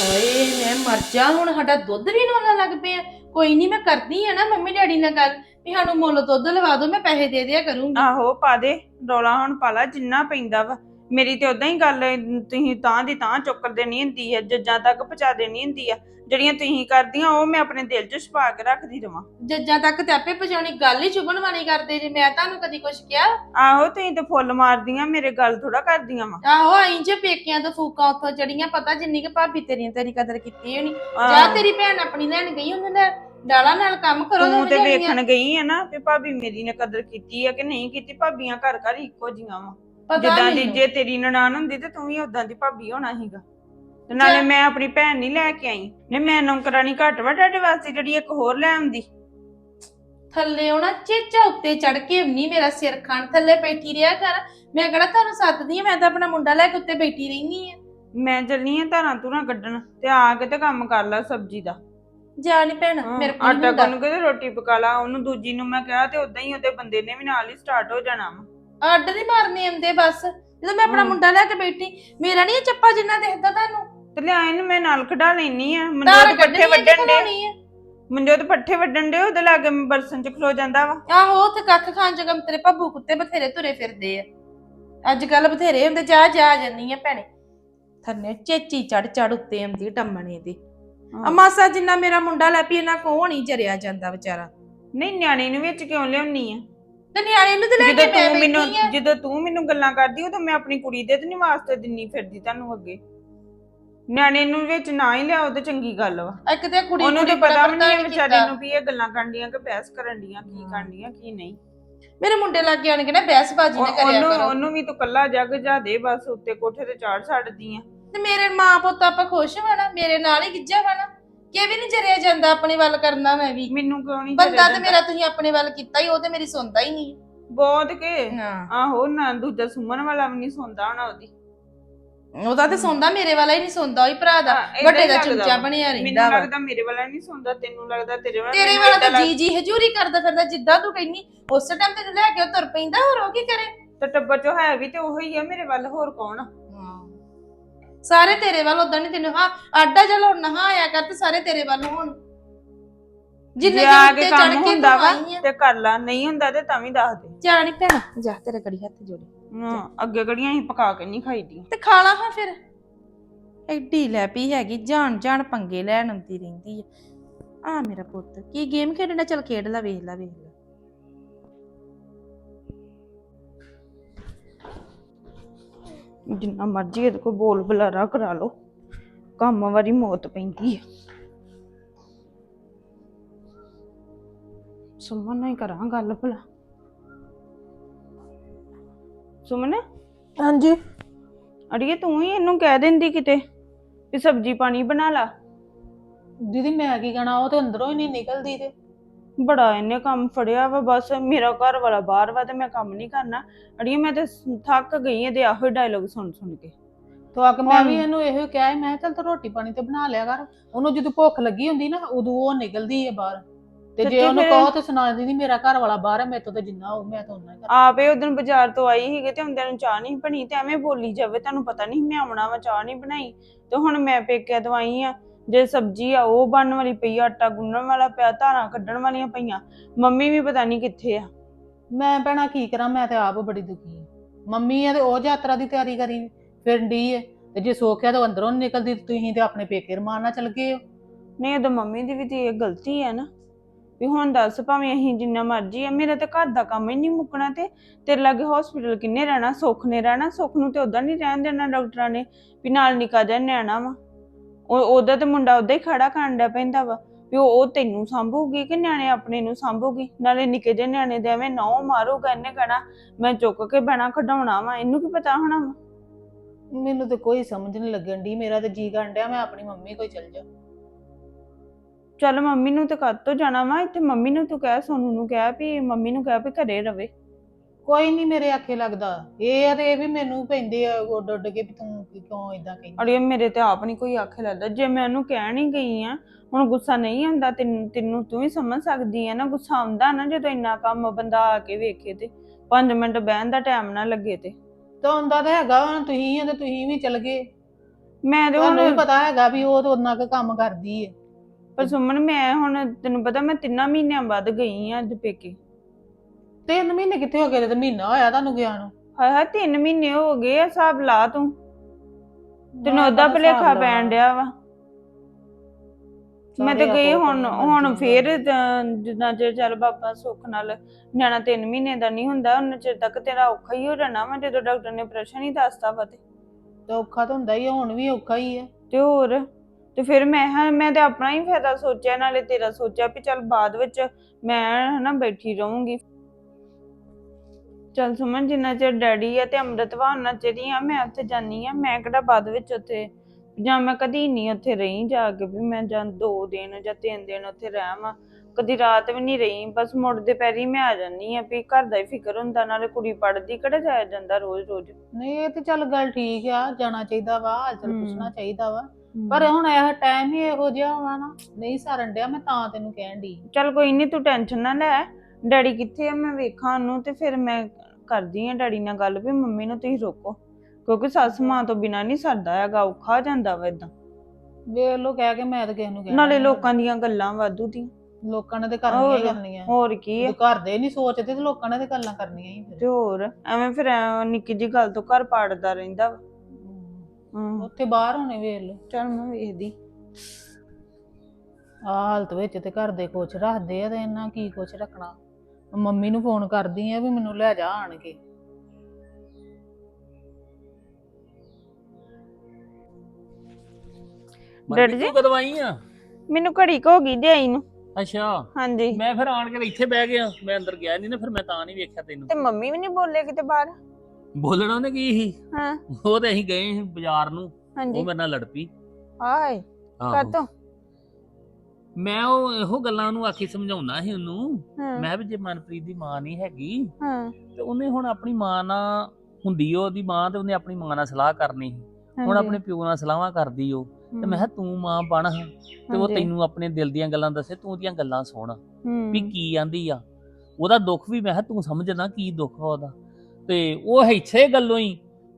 ਓਏ ਮੈਂ ਮਰ ਜਾ ਹੁਣ ਸਾਡਾ ਦੁੱਧ ਵੀ ਨੋਲਾ ਲੱਗ ਪਿਆ। ਕੋਈ ਨਹੀਂ ਮੈਂ ਕਰਦੀ ਆ ਨਾ ਮੰਮੀ ਡੈਡੀ ਨਾਲ ਗੱਲ ਵੀ ਸਾਨੂੰ ਮੁੱਲ ਦੁੱਧ ਲਵਾ ਦਿਓ ਮੈਂ ਪੈਸੇ ਦੇ ਦਿਆ ਕਰੂੰਗੀ। ਆਹੋ ਪਾ ਦੇ ਰੌਲਾ ਹੁਣ ਪਾ ਲਾ ਜਿੰਨਾ ਪੈਂਦਾ ਵਾ। ਮੇਰੀ ਤੇ ਉਦਾਂ ਹੀ ਗੱਲ ਤੁਸੀਂ ਤਾਂ ਦੀ ਤਾਂ ਚੁੱਕਰ ਦੇਣੀ ਹੁੰਦੀ ਹੈ ਜੱਜਾਂ ਤੱਕ ਪਹੁੰਚਾ ਦੇਣੀ ਹੁੰਦੀ ਆ ਜਿਹੜੀਆਂ ਤੁਸੀਂ ਕਰਦੀਆਂ ਉਹ ਮੈਂ ਆਪਣੇ ਦਿਲ 'ਚ ਛੁਪਾ ਕੇ ਰੱਖਦੀ ਰਵਾਂ। ਜੱਜਾਂ ਤੱਕ ਤੇ ਆਪੇ ਪਹੁੰਚਾਉਣੀ ਗੱਲ ਹੀ ਚੁਗਣ ਵਾਲੀ ਕਰਦੇ ਜੇ ਮੈਂ ਤੁਹਾਨੂੰ ਕਦੀ ਕੁਛ ਕਿਹਾ? ਆਹੋ ਤੁਸੀਂ ਤੇ ਫੁੱਲ ਮਾਰਦੀਆਂ ਮੇਰੇ ਗੱਲ ਥੋੜਾ ਕਰਦੀਆਂ ਵਾ। ਆਹੋ ਆਈ ਜੇ ਪੇਕਿਆਂ ਤੋਂ ਫੂਕਾਂ ਉੱਥੋਂ ਚੜੀਆਂ ਪਤਾ ਜਿੰਨੀ ਕਿ ਭਾਬੀ ਤੇਰੀ ਤੇਰੀ ਕਦਰ ਕੀਤੀ ਹੋਣੀ। ਜਾਂ ਤੇਰੀ ਭੈਣ ਆਪਣੀ ਲੈਣ ਗਈ ਉਹਨੇ ਨਾਲ ਡਾਲਾ ਨਾਲ ਕੰਮ ਕਰੋ ਤੂੰ ਤੇ ਵੇਖਣ ਗਈ ਆ ਨਾ ਵੀ ਭਾਬੀ ਮੇਰੀ ਨੇ ਕਦਰ ਕੀਤੀ ਆ ਕਿ ਨਹੀਂ ਕੀਤੀ ਭਾਬੀਆਂ ਘਰ ਘਰ ਇੱਕੋ ਜੀਆਂ ਵਾ। ਪਤਾ ਜਿੱਦਾਂ ਦੀ। ਜੇ ਤੇਰੀ ਨਨਾਣ ਹੁੰਦੀ ਤੇ ਤੂੰ ਵੀ ਉਦਾਂ ਦੀ ਭਾਬੀ ਹੋਣਾ ਸੀਗਾ। ਤੇ ਨਾਲੇ। ਮੈਂ ਆਪਣੀ ਭੈਣ ਨਹੀਂ ਲੈ ਕੇ ਆਈ। ਨੇ ਮੈਂ ਨੌਕਰਾਨੀ ਘੱਟ ਵਾ ਤੁਹਾਡੇ ਵਾਸਤੇ ਜਿਹੜੀ ਇੱਕ ਹੋਰ ਲੈ ਆਉਂਦੀ। ਥੱਲੇ ਆਉਣਾ ਚੇਚਾ ਉੱਤੇ ਚੜ ਕੇ ਨਹੀਂ ਮੇਰਾ ਸਿਰ ਖਾਣ ਥੱਲੇ ਬੈਠੀ ਰਿਹਾ ਕਰ। ਮੈਂ ਕਿਹੜਾ ਤੁਹਾਨੂੰ ਸੱਦਦੀ ਆ? ਮੈਂ ਤਾਂ ਆਪਣਾ ਮੁੰਡਾ ਲੈ ਕੇ ਉੱਤੇ ਬੈਠੀ ਰਹਿਨੀ ਆ। ਮੈਂ ਚੱਲੀ ਆ ਧਾਰਾਂ ਧੁਰਾਂ ਕੱਢਣ ਤੇ ਆ ਕੇ ਤੇ ਕੰਮ ਕਰ ਲੈ ਸਬਜ਼ੀ ਦਾ। ਜਾ ਨੀ ਭੈਣ ਹਾਂ, ਮੇਰੇ ਕੋਲ ਨੀ ਆਟਾ ਹੁੰਦਾ। ਗੁੰਨ ਕੇ ਤੇ ਰੋਟੀ ਪਕਾ ਲਾ। ਉਹਨੂੰ ਦੂਜੀ ਨੂੰ ਮੈਂ ਕਿਹਾ ਤੇ ਉਦਾਂ ਹੀ ਉਹਦੇ ਬੰਦੇ ਨੇ ਵੀ ਨਾਲ ਹੀ ਸਟਾਰਟ ਹੋ ਜਾਣਾ ਵਾ। ਅੱਡ ਦੀ ਮਾਰਨੇ ਆਉਂਦੇ ਬਸ। ਜਦੋਂ ਮੈਂ ਆਪਣਾ ਹਮ। ਮੁੰਡਾ ਲੈ ਕੇ ਬੈਠੀ ਮੇਰਾ ਨਹੀਂ ਚੱਪਾ ਜਿੰਨਾ ਦਿਖਦਾ ਤੁਹਾਨੂੰ? ਤੇ ਲਿਆ ਇਹਨੂੰ ਮੈਂ ਨਾਲ ਖੜਾ ਲੈਣੀ ਆ। ਧਾਰ ਮਨਜੋਤ ਪੱਠੇ ਆ ਵੱਢਣ ਦੇ ਲਾਉਣੀ ਆ? ਮਨਜੋਤ ਪੱਠੇ ਵੱਢਣ ਦੇ ਉਹਦੇ ਲਾਗੇ ਮੈਂ ਬਰਸਨ ਚ ਖਲੋ ਜਾਂਦਾ ਵਾ। ਆਹੋ ਉੱਥੇ ਕੱਖ ਖਾਣ ਜਗਮ ਤੇਰੇ ਭੱਬੂ ਕੁੱਤੇ ਬਥੇਰੇ ਤੁਰੇ ਫਿਰਦੇ ਆ। ਅੱਜ ਕੱਲ ਬਥੇਰੇ ਹੁੰਦੇ ਜਾ ਜਾ ਜੰਨੀ ਆ ਭੈਣੇ। ਥੰਨੇ ਚੇਚੀ ਚੜ ਚੜ ਉੱਤੇ ਆਉਂਦੀ ਟੰਮਣੇ ਦੀ। ਅਮਾਸਾ ਜਿੰਨਾ ਮੇਰਾ ਮੁੰਡਾ ਲੈ ਪੀ ਇਹਨਾਂ ਕੋਲ ਨਹੀਂ ਜਰਿਆ ਜਾਂਦਾ ਵਿਚਾਰਾ। ਨਹੀਂ ਨਿਆਣੇ ਨੂੰ ਵਿੱਚ ਕਿਉਂ ਲਿਆਉਣੀ ਆ? ਤੇ ਨਿਆਣੇ ਨੂੰ ਤੇ ਲੈ ਜਦੋਂ ਕੇ ਮੈਂ ਤੂੰ ਮੈਨੂੰ ਬੈਠੀ ਆ। ਜਦੋਂ ਤੂੰ ਮੈਨੂੰ ਗੱਲਾਂ ਕਰਦੀ ਤਾਂ ਮੈਂ ਆਪਣੀ ਕੁੜੀ ਦੇ ਤੇ ਨਹੀਂ ਵਾਸਤੇ ਦਿੰਨੀ ਫਿਰਦੀ ਤੁਹਾਨੂੰ ਅੱਗੇ। ਨਿਆਣੇ ਨੂੰ ਵਿੱਚ ਨਾ ਹੀ ਲਿਆਓ ਤੇ ਚੰਗੀ ਗੱਲ ਵਾ। ਇੱਕ ਤੇ ਕੁੜੀ ਉਹਨੂੰ ਤੇ ਕੁੜੀ ਪਤਾ ਵੀ ਨਹੀਂ ਵਿਚਾਰੀ ਕੀਤਾ। ਨੂੰ ਵੀ ਇਹ ਗੱਲਾਂ ਕਰਨੀਆਂ ਕਿ ਬਹਿਸ ਕਰਨ ਡੀਆਂ ਕੀ ਹਾਂ। ਕਰਨੀਆਂ ਕੀ ਨਹੀਂ। ਮੇਰੇ ਮੁੰਡੇ ਲੱਗ ਆਣ ਕੇ ਨਾ ਬਹਿਸਬਾਜ਼ੀ ਨਾ ਉਹ- ਕਰਿਆ ਉਹਨੂੰ ਕਰੋ। ਉਹਨੂੰ ਵੀ ਤੂੰ ਕੱਲਾ ਜੱਗ ਜਾ ਦੇ ਬਸ ਉੱਤੇ ਕੋਠੇ ਤੇ ਚਾੜ ਛੱਡਦੀ ਆ। ਤੇ ਮੇਰੇ ਮਾਂ ਪੁੱਤ ਆਪਾਂ ਖੁਸ਼ ਹੋਣਾ ਮੇਰੇ ਨਾਲ ਹੀ ਗਿੱਜਾ ਹੋਣਾ ਕਿ ਵੀ ਨਹੀਂ ਜਰਿਆ ਜਾਂਦਾ ਆਪਣੇ ਵੱਲ ਕਰਨਾ ਮੈਂ ਵੀ। ਮੈਨੂੰ ਕਿਉਂ ਨਹੀਂ ਬੰਦਾ ਤੇ ਮੇਰਾ ਤੁਸੀਂ ਆਪਣੇ ਵੱਲ ਕੀਤਾ ਹੀ ਉਹ ਤੇ ਮੇਰੀ ਸੁਣਦਾ ਹੀ ਨਹੀਂ ਬਹੁਤ ਕੇ। ਹਾਂ। ਆਹੋ ਨਾ ਦੂਜਾ ਸੁਮਨ ਵਾਲਾ ਵੀ ਨਹੀਂ ਸੁਣਦਾ ਹੋਣਾ ਉਹਦੀ। ਉਹਦਾ ਤੇ ਸੁਣਦਾ ਮੇਰੇ ਵਾਲਾ ਹੀ ਨਹੀਂ ਸੁਣਦਾ ਉਹੀ ਭਰਾ ਦਾ। ਹਾਂ, ਏਦਾਂ ਵੱਡੇ ਹੀ ਦਾ ਲੱਗਦਾ ਚੁੰਚਾ ਵਾ। ਬਣਿਆ ਰਹਿੰਦਾ ਮੈਨੂੰ ਵਾ। ਲੱਗਦਾ ਮੇਰੇ ਵਾਲਾ ਨਹੀਂ ਸੁਣਦਾ ਤੈਨੂੰ ਲੱਗਦਾ ਤੇਰੇ ਵਾਲਾ ਤੇਰੇ ਮੈਨੂੰ ਵਾਲਾ ਏਦਾਂ ਤਾਂ ਜੀ ਜੀ ਹਜੂਰੀ ਕਰਦਾ ਫਿਰਦਾ ਜਿੱਦਾਂ ਤੂੰ ਕਹਿੰਨੀ ਉਸ ਟਾਈਮ ਤੇ ਲੈ ਕੇ ਉਹ ਤੁਰ ਪੈਂਦਾ ਹੋਰ ਉਹ ਕੀ ਕਰੇ? ਤੇ ਟੱਬਰ ਚੋਂ ਹੈ ਵੀ ਤੇ ਉਹੀ ਆ ਮੇਰੇ ਵੱਲ ਹੋਰ ਕੌਣ ਆ? ਸਾਰੇ ਤੇਰੇ ਵੱਲ ਉਦਾਂ ਨਹੀਂ ਤੈਨੂੰ ਹਾਂ ਆਡਾ ਜਲ ਹੁਣ ਨਹਾ ਆਇਆ ਕਰ ਤੇ ਸਾਰੇ ਤੇਰੇ ਵੱਲ ਹੋਣ। ਜਿੰਨੇ ਜੇ ਆ ਕੇ ਕੰਮ ਹੁੰਦਾ ਵਾ। ਤੇ ਕਰ ਲਾ ਨਹੀਂ ਹੁੰਦਾ ਤੇ ਤਾਂ ਵੀ ਦੱਸ ਦੇ। ਜਾ ਨੀ ਭੈਣਾ ਜਾ ਤੇਰੇ ਗੜੀ ਹੱਥ ਜੋੜੇ। ਹਾਂ ਅੱਗੇ ਗੜੀਆਂ ਹੀ ਪਕਾ ਕੇ ਨਹੀਂ ਖਾਈਦੀਆਂ ਤੇ ਖਾ ਲਾ ਹਾਂ ਫਿਰ। ਐਡੀ ਲੈ ਪਈ ਹੈਗੀ ਜਾਣ ਜਾਣ ਪੰਗੇ ਲੈਣ ਆਉਂਦੀ ਰਹਿੰਦੀ ਆ। ਆ ਮੇਰਾ ਪੁੱਤ ਕੀ ਗੇਮ ਖੇਡਣਾ? ਚੱਲ ਖੇਡ ਲੈ ਵੇਖ ਲੈ ਵੇਖ ਲੈ। ਜਿੰਨਾ ਮਰਜ਼ੀ ਇਹਦੇ ਕੋਲ ਬੋਲ ਬੁਲਾਰਾ ਕਰਾ ਲਓ। ਕੰਮ ਵਾਰੀ ਮੌਤ ਪੈਂਦੀ ਹੈ ਸੁਮਨ ਨਾਲ ਹੀ ਕਰਾਂ ਗੱਲ ਭਲਾ। ਸੁਮਨ? ਹਾਂਜੀ। ਅੜੀਏ ਤੂੰ ਹੀ ਇਹਨੂੰ ਕਹਿ ਦਿੰਦੀ ਕਿਤੇ ਵੀ ਸਬਜੀ ਪਾਣੀ ਬਣਾ ਲਾ। ਦੀਦੀ ਮੈਂ ਕੀ ਕਹਿਣਾ ਉਹ ਤੇ ਅੰਦਰੋਂ ਹੀ ਨਹੀਂ ਨਿਕਲਦੀ ਤੇ। ਬੜਾ ਇਹਨੇ ਕੰਮ ਫੜਿਆ ਵਾ ਬਸ ਮੇਰਾ ਘਰ ਵਾਲਾ ਬਾਹਰ ਵਾ ਤੇ ਮੈਂ ਕੰਮ ਨਹੀਂ ਕਰਨਾ। ਅੜੀਏ ਮੈਂ ਤੇ ਸ- ਥੱਕ ਗਈ ਇਹਦੇ ਆਹੋ ਡਾਇਲੋਗ ਸੁਣ ਸੁਣ ਕੇ। ਤੋ ਆ ਕੇ ਮੈਂ ਵੀ ਇਹਨੂੰ ਇਹੋ ਹੀ ਕਿਹਾ ਸੀ, ਮੈਂ ਕਿਹਾ ਚੱਲ ਤੂੰ ਰੋਟੀ ਪਾਣੀ ਤੇ ਬਣਾ ਲਿਆ ਕਰ। ਉਹਨੂੰ ਜਦੋਂ ਭੁੱਖ ਲੱਗੀ ਹੁੰਦੀ ਨਾ ਉਦੋਂ ਉਹ ਨਿਕਲਦੀ ਹੈ ਬਾਹਰ। ਤੇ ਤੇ ਜੇ ਉਹਨੂੰ ਫਿਰ- ਕਹੋ ਤੇ ਸੁਣਾ ਦਿੰਦੀ ਮੇਰਾ ਘਰ ਵਾਲਾ ਬਾਹਰ ਹੈ ਮੇਰੇ ਤੋਂ ਤੇ ਜਿੰਨਾ ਹੋਊ ਮੈਂ ਤਾਂ ਉਹਨਾਂ ਹੀ ਕਰ ਆਪੇ ਉਦੋਂ ਬਾਜ਼ਾਰ ਤੋਂ ਆਈ ਸੀਗੇ ਤੇ ਹੁੰਦਿਆਂ ਨੂੰ ਚਾਹ ਨਹੀਂ ਬਣੀ ਤੇ ਐਵੇਂ ਬੋਲੀ ਜਾਵੇ ਤੁਹਾਨੂੰ ਪਤਾ ਨਹੀਂ ਮੈਂ ਆਉਣਾ ਵਾ ਚਾਹ ਨਹੀਂ ਬਣਾਈ। ਤੇ ਹੁਣ ਮੈਂ ਪੇਕਿਆਂ ਆਈ ਆ ਜੇ ਸਬਜ਼ੀ ਆ ਉਹ ਬਣਨ ਵਾਲੀ ਪਈ ਆ, ਆਟਾ ਗੁੰਨਣ ਵਾਲਾ ਪਿਆ ਧਾਰਾਂ ਕੱਢਣ ਵਾਲੀਆਂ ਪਈਆਂ ਮੰਮੀ ਵੀ ਪਤਾ ਨਹੀਂ ਕਿੱਥੇ ਆ। ਮੈਂ ਭੈਣਾ ਕੀ ਕਰਾਂ ਮੈਂ ਤੇ ਆਪ ਬੜੀ ਦੁਖੀ ਹਾਂ ਮੰਮੀ ਆ ਤੇ ਉਹ ਯਾਤਰਾ ਦੀ ਤਿਆਰੀ ਕਰੀ ਫਿਰਦੀ ਹੈ ਤੇ ਜੇ ਸੋਖਿਆ ਤਾਂ ਅੰਦਰੋਂ ਨੀ ਨਿਕਲਦੀ ਤੇ ਤੁਸੀਂ ਤੇ ਆਪਣੇ ਪੇਕੇ ਰਮਾਨਾ ਚਲ ਗਏ ਹੋ। ਨਹੀਂ ਉਦੋਂ ਮੰਮੀ ਦੀ ਵੀ ਤੇ ਇਹ ਗਲਤੀ ਹੈ ਨਾ ਵੀ ਹੁਣ ਦੱਸ ਭਾਵੇਂ ਅਸੀਂ ਜਿੰਨਾ ਮਰਜ਼ੀ ਆ ਮੇਰਾ ਤਾਂ ਘਰ ਦਾ ਕੰਮ ਹੀ ਨਹੀਂ ਮੁੱਕਣਾ ਤੇ ਤੇਰੇ ਲਾਗੇ ਹਸਪੀਟਲ ਕਿੰਨੇ ਰਹਿਣਾ ਸੁੱਖ ਨੇ ਰਹਿਣਾ ਸੁੱਖ ਨੂੰ ਤੇ ਉਦਾਂ ਨਹੀਂ ਰਹਿਣ ਦੇਣਾ ਡਾਕਟਰਾਂ ਨੇ ਵੀ ਨਾਲ ਨਿਕਾ ਜਿਹਾ ਨਿਆਣਾ ਵਾ। ਉਹ ਉਹਦਾ ਤੇ ਮੁੰਡਾ ਉਦਾਂ ਹੀ ਖੜਾ ਕਰਨ ਡਿਆ ਪੈਂਦਾ ਵਾ ਵੀ ਉਹ ਉਹ ਤੈਨੂੰ ਸੰਭੂਗੀ ਕਿ ਨਿਆਣੇ ਆਪਣੇ ਨੂੰ ਸੰਭੂਗੀ? ਨਾਲੇ ਨਿੱਕੇ ਜਿਹੇ ਨਿਆਣੇ ਦੇ ਐਵੇਂ ਨੌ ਮਾਰੂਗਾ ਇਹਨੇ ਕਹਿਣਾ ਮੈਂ ਚੁੱਕ ਕੇ ਬਹਿਣਾ ਖਡਾਉਣਾ ਵਾ ਇਹਨੂੰ ਕੀ ਪਤਾ ਹੋਣਾ ਵਾ? ਮੈਨੂੰ ਤੇ ਕੋਈ ਸਮਝ ਨਹੀਂ ਲੱਗਣ ਦੀ ਮੇਰਾ ਤੇ ਜੀ ਕਰਨ ਡਿਆ ਮੈਂ ਆਪਣੀ ਮੰਮੀ ਕੋਲ ਚਲ ਜਾ। ਚੱਲ ਮੰਮੀ ਨੂੰ ਤੇ ਕਦ ਤੋਂ ਜਾਣਾ ਵਾ ਇੱਥੇ ਮੰਮੀ ਨੂੰ ਤੂੰ ਕਹਿ ਸੋਨੂ ਨੂੰ ਕਹਿ ਵੀ ਮੰਮੀ ਨੂੰ ਕਹਿ ਵੀ ਘਰੇ ਰਵੇ। ਕੋਈ ਨਹੀਂ ਮੇਰੇ ਆਖੇ ਲੱਗਦਾ। ਇਹ ਆ ਤੇ ਇਹ ਵੀ ਮੈਨੂੰ ਪੈਂਦੇ ਆ ਉੱਡ ਉੱਡ ਕੇ ਵੀ ਤੂੰ ਕਿਉਂ ਇਦਾਂ ਕਹਿੰਦੀ ਅੜੀਏ ਮੇਰੇ ਤੇ ਆਪ ਨਹੀਂ ਕੋਈ ਆਖੇ ਲੱਗਦਾ। ਜੇ ਮੈਂ ਉਹਨੂੰ ਕਹਿਣ ਹੀ ਗਈ ਆ ਹੁਣ ਗੁੱਸਾ ਨਹੀਂ ਆਉਂਦਾ ਤੈਨੂੰ ਤੈਨੂੰ ਤੂੰ ਵੀ ਸਮਝ ਸਕਦੀ ਆ ਨਾ ਗੁੱਸਾ ਆਉਂਦਾ ਨਾ ਜਦੋਂ ਇੰਨਾ ਕੰਮ ਬੰਦਾ ਆ ਕੇ ਵੇਖੇ ਤੇ 5 ਮਿੰਟ ਬਹਿਣ ਦਾ ਟਾਈਮ ਨਾ ਲੱਗੇ ਤੇ। ਤਾਂ ਹੁੰਦਾ ਤਾਂ ਹੈਗਾ ਹੁਣ ਤੁਸੀਂ ਆ ਤੇ ਤੁਸੀਂ ਵੀ ਚਲ ਗਏ। ਮੈਂ ਤੇ ਤੁਹਾਨੂੰ ਵੀ ਹੁਣ ਪਤਾ ਹੈਗਾ ਵੀ ਉਹ ਤਾਂ ਉਹਨਾਂ ਕੁ ਕੰਮ ਕਰਦੀ ਹੈ ਪਰ ਸੁਮਨ ਮੈਂ ਹੁਣ ਤੈਨੂੰ ਪਤਾ ਮੈਂ ਤਿੰਨਾਂ ਮਹੀਨਿਆਂ ਬਾਅਦ ਗਈ ਆ ਅੱਜ ਪੇਕੇ। ਤਿੰਨ ਮਹੀਨੇ ਕਿੱਥੇ ਹੋ ਗਏ ਤੇ ਮਹੀਨਾ ਹੋਇਆ ਤੁਹਾਨੂੰ ਗਿਆ ਨੂੰ? ਹਾਏ ਹਾਏ 3 ਮਹੀਨੇ ਹੋ ਗਏ ਆ ਹਿਸਾਬ ਲਾ ਤੂੰ। ਤੈਨੂੰ ਉਹਦਾ ਭਲੇਖਾ ਪੈਣ। ਡਿਆ ਵਾ। ਮੈਂ ਤੇ ਗਈ ਹੁਣ ਹੁਣ ਫੇਰ ਜਿੰਨਾ ਚਿਰ ਚੱਲ ਬਾਬਾ ਸੁੱਖ ਨਾਲ ਨਿਆਣਾ 3 ਮਹੀਨੇ ਦਾ ਨਹੀਂ ਹੁੰਦਾ ਉਹਨਾਂ ਚਿਰ ਤੱਕ ਤੇਰਾ ਔਖਾ ਹੀ ਹੋ ਜਾਣਾ ਵਾ ਜਦੋਂ ਡਾਕਟਰ ਨੇ ਪ੍ਰਸ਼ਨ ਹੀ ਦੱਸਤਾ ਵਾ ਤੇ। ਤੇ ਔਖਾ ਤਾਂ ਹੁੰਦਾ ਹੀ ਆ, ਹੁਣ ਵੀ ਔਖਾ ਹੀ ਹੈ ਤੇ ਹੋਰ ਤੇ ਫਿਰ ਮੈਂ ਹਾਂ ਮੈਂ ਤੇ ਆਪਣਾ ਹੀ ਫਾਇਦਾ ਸੋਚਿਆ ਨਾਲੇ ਤੇਰਾ ਸੋਚਿਆ ਵੀ ਚੱਲ ਬਾਅਦ ਵਿੱਚ ਮੈਂ ਹਨਾ ਬੈਠੀ ਰਹੂੰਗੀ। ਚੱਲ ਸੁਮਨ ਜਿੰਨਾ ਚਿਰ ਡੈਡੀ ਆ ਤੇ ਅੰਮ੍ਰਿਤਵਾ ਉਹਨਾਂ ਚਿਰ ਹੀ ਆ ਮੈਂ ਉੱਥੇ ਜਾਨੀ ਆ। ਮੈਂ ਕਿਹੜਾ ਬਾਅਦ ਵਿੱਚ ਉੱਥੇ ਜਾਂ ਮੈਂ ਕਦੀ ਨਹੀਂ ਉੱਥੇ ਰਹੀ ਜਾ ਕੇ ਵੀ ਮੈਂ ਜਾਂ ਦੋ ਦਿਨ ਜਾਂ ਤਿੰਨ ਦਿਨ ਉੱਥੇ ਰਹਾਂ ਕਦੀ ਰਾਤ ਵੀ ਨਹੀਂ ਰਹੀ ਬਸ ਮੁੜਦੇ ਪੈਰੀ ਮੈਂ ਆ ਜਾਨੀ ਆ ਵੀ ਘਰ ਦਾ ਹੀ ਫਿਕਰ ਹੁੰਦਾ ਨਾਲੇ ਕੁੜੀ ਪੜਦੀ ਕਿਹੜਾ ਜਾਇਆ ਜਾਂਦਾ ਰੋਜ਼ ਰੋਜ਼ ਨਹੀਂ ਇਹ ਤੇ ਚੱਲ ਗੱਲ ਠੀਕ ਆ ਜਾਣਾ ਚਾਹੀਦਾ ਵਾ ਹਾਲ ਚਾਲ ਹਮ। ਪੁੱਛਣਾ ਚਾਹੀਦਾ ਵਾ। ਪਰ ਹੁਣ ਇਹ ਟਾਈਮ ਹੀ ਇਹੋ ਜਿਹਾ ਵਾ ਨਾ ਨਹੀਂ ਸਾਰਨ ਡਿਆ ਮੈਂ ਤਾਂ ਤੈਨੂੰ ਕਹਿਣ ਦੀ ਚੱਲ ਕੋਈ ਨਹੀਂ ਤੂੰ ਟੈਨਸ਼ਨ ਨਾ ਲੈ। ਡੈਡੀ ਕਿੱਥੇ ਆ? ਮੈਂ ਵੇਖਾਂ ਉਹਨੂੰ ਤੇ ਫਿਰ ਮੈਂ ਕਰਦੀ ਆ ਡੈਡੀ ਨਾਲ ਗੱਲ ਵੀ ਮੰਮੀ ਨੂੰ ਤੁਸੀਂ ਰੋਕੋ। ਕਿਉਂਕਿ ਸੱਸ ਮਾਂ ਤੋਂ ਬਿਨਾ ਨਹੀਂ ਸਰਦਾ ਹੈਗਾ ਔਖਾ ਜਾਂਦਾ ਵਾ ਇਦਾਂ ਵੇਖ ਲੋ ਕਹਿ ਕੇ ਮੈਂ ਤਾਂ ਕਿਸੇ ਨੂੰ ਕਹਿਣਾ ਨਾਲੇ। ਲੋਕਾਂ ਦੀਆਂ ਗੱਲਾਂ ਵਾਧੂ ਦੀਆਂ। ਲੋਕਾਂ ਨੇ ਤੇ ਕਰਨੀਆਂ ਹੀ ਹੋਰ। ਕਰਨੀਆਂ। ਹੋਰ ਕੀ ਆ? ਜੇ ਘਰ ਦੇ ਨਹੀਂ ਸੋਚਦੇ ਤੇ ਲੋਕਾਂ ਨੇ ਤੇ ਗੱਲਾਂ ਕਰਨੀਆਂ ਹੀ ਤੇ ਫਿਰ ਹੋਰ ਐਵੇਂ ਫਿਰ ਐਂ ਨਿੱਕੀ ਜੀ ਗੱਲ ਤੋਂ ਘਰ ਪਾੜਦਾ ਰਹਿੰਦਾ ਵਾ। ਹਮ। ਹਾਂ। ਉੱਥੇ ਬਾਹਰ ਹੋਣੇ ਵੇਖ ਲੋ ਚੱਲ ਮੈਂ ਵੇਖਦੀ। ਆ ਹਾਲਤ ਵਿੱਚ ਤੇ ਘਰ ਦੇ ਕੁਛ ਰੱਖਦੇ ਆ ਤੇ ਇਹਨਾਂ ਕੀ ਕੁਛ ਰੱਖਣਾ। ਮੰਮੀ ਨੂੰ ਫੋਨ ਕਰਦੀ ਆ ਵੀ ਮੈਨੂੰ ਲੈ ਜਾ ਆਣ ਕੇ। ਡੈਡੀ ਜੀ? ਕਦੋਂ ਆਈ ਆ? ਮੈਨੂੰ ਘੜੀ ਕੁ ਹੋ ਗਈ ਜੇ ਆਈ ਨੂੰ। ਅੱਛਾ। ਹਾਂਜੀ। ਮੈਂ ਫਿਰ ਆਣ ਕੇ ਇੱਥੇ ਬਹਿ ਗਿਆ। ਮੈਂ ਅੰਦਰ ਗਿਆ ਨਹੀਂ ਨਾ ਫਿਰ ਮੈਂ ਤਾਂ ਨਹੀਂ ਵੇਖਿਆ ਤੈਨੂੰ। ਤੇ ਮੰਮੀ ਵੀ ਨਹੀਂ ਬੋਲੇ ਕਿਤੇ ਬਾਹਰ? ਬੋਲਣਾ ਉਹਨੇ ਕੀ ਸੀ? ਹਾਂ। ਉਹ ਤੇ ਅਸੀਂ ਗਏ ਸੀ ਬਾਜ਼ਾਰ ਨੂੰ। ਹਾਂਜੀ। ਉਹ ਮੇਰੇ ਨਾਲ ਲੜ ਪਈ। ਹਾਏ। ਕਾਤੋਂ ਮੈਂ ਉਹ ਇਹੋ ਗੱਲਾਂ ਨੂੰ ਆਖੀ ਸਮਝਾਉਣਾ ਸੀ ਉਹਨੂੰ। ਹਾਂ। ਮੈਂ ਵੀ ਜੇ ਮਨਪ੍ਰੀਤ ਦੀ ਮਾਂ ਨਹੀਂ ਹੈਗੀ ਹਾਂ। ਤੇ ਉਹਨੇ ਹੁਣ ਆਪਣੀ ਮਾਂ ਨਾਲ ਹੁੰਦੀ ਉਹ ਉਹਦੀ ਮਾਂ ਤੇ ਉਹਨੇ ਆਪਣੀ ਮਾਂ ਨਾਲ ਸਲਾਹ ਕਰਨੀ ਸੀ। ਹੁਣ ਹਾਂਜੀ। ਆਪਣੇ ਪਿਓ ਨਾਲ ਸਲਾਹਾਂ ਕਰਦੀ ਉਹ ਤੇ ਮੈਂ ਕਿਹਾ ਤੂੰ ਮਾਂ ਬਣ ਹਾਂ ਤੇ ਉਹ ਹਾਂਜੀ। ਤੈਨੂੰ ਆਪਣੇ ਦਿਲ ਦੀਆਂ ਗੱਲਾਂ ਦੱਸੇ ਤੂੰ ਉਹਦੀਆਂ ਗੱਲਾਂ ਸੁਣ ਹੂੰ। ਵੀ ਕੀ ਆਂਦੀ ਆ। ਉਹਦਾ ਦੁੱਖ ਵੀ ਮੈਂ ਕਿਹਾ ਤੂੰ ਸਮਝਣਾ ਕੀ ਦੁੱਖ ਆ ਉਹਦਾ। ਤੇ ਉਹ ਇੱਥੇ ਗੱਲੋਂ ਹੀ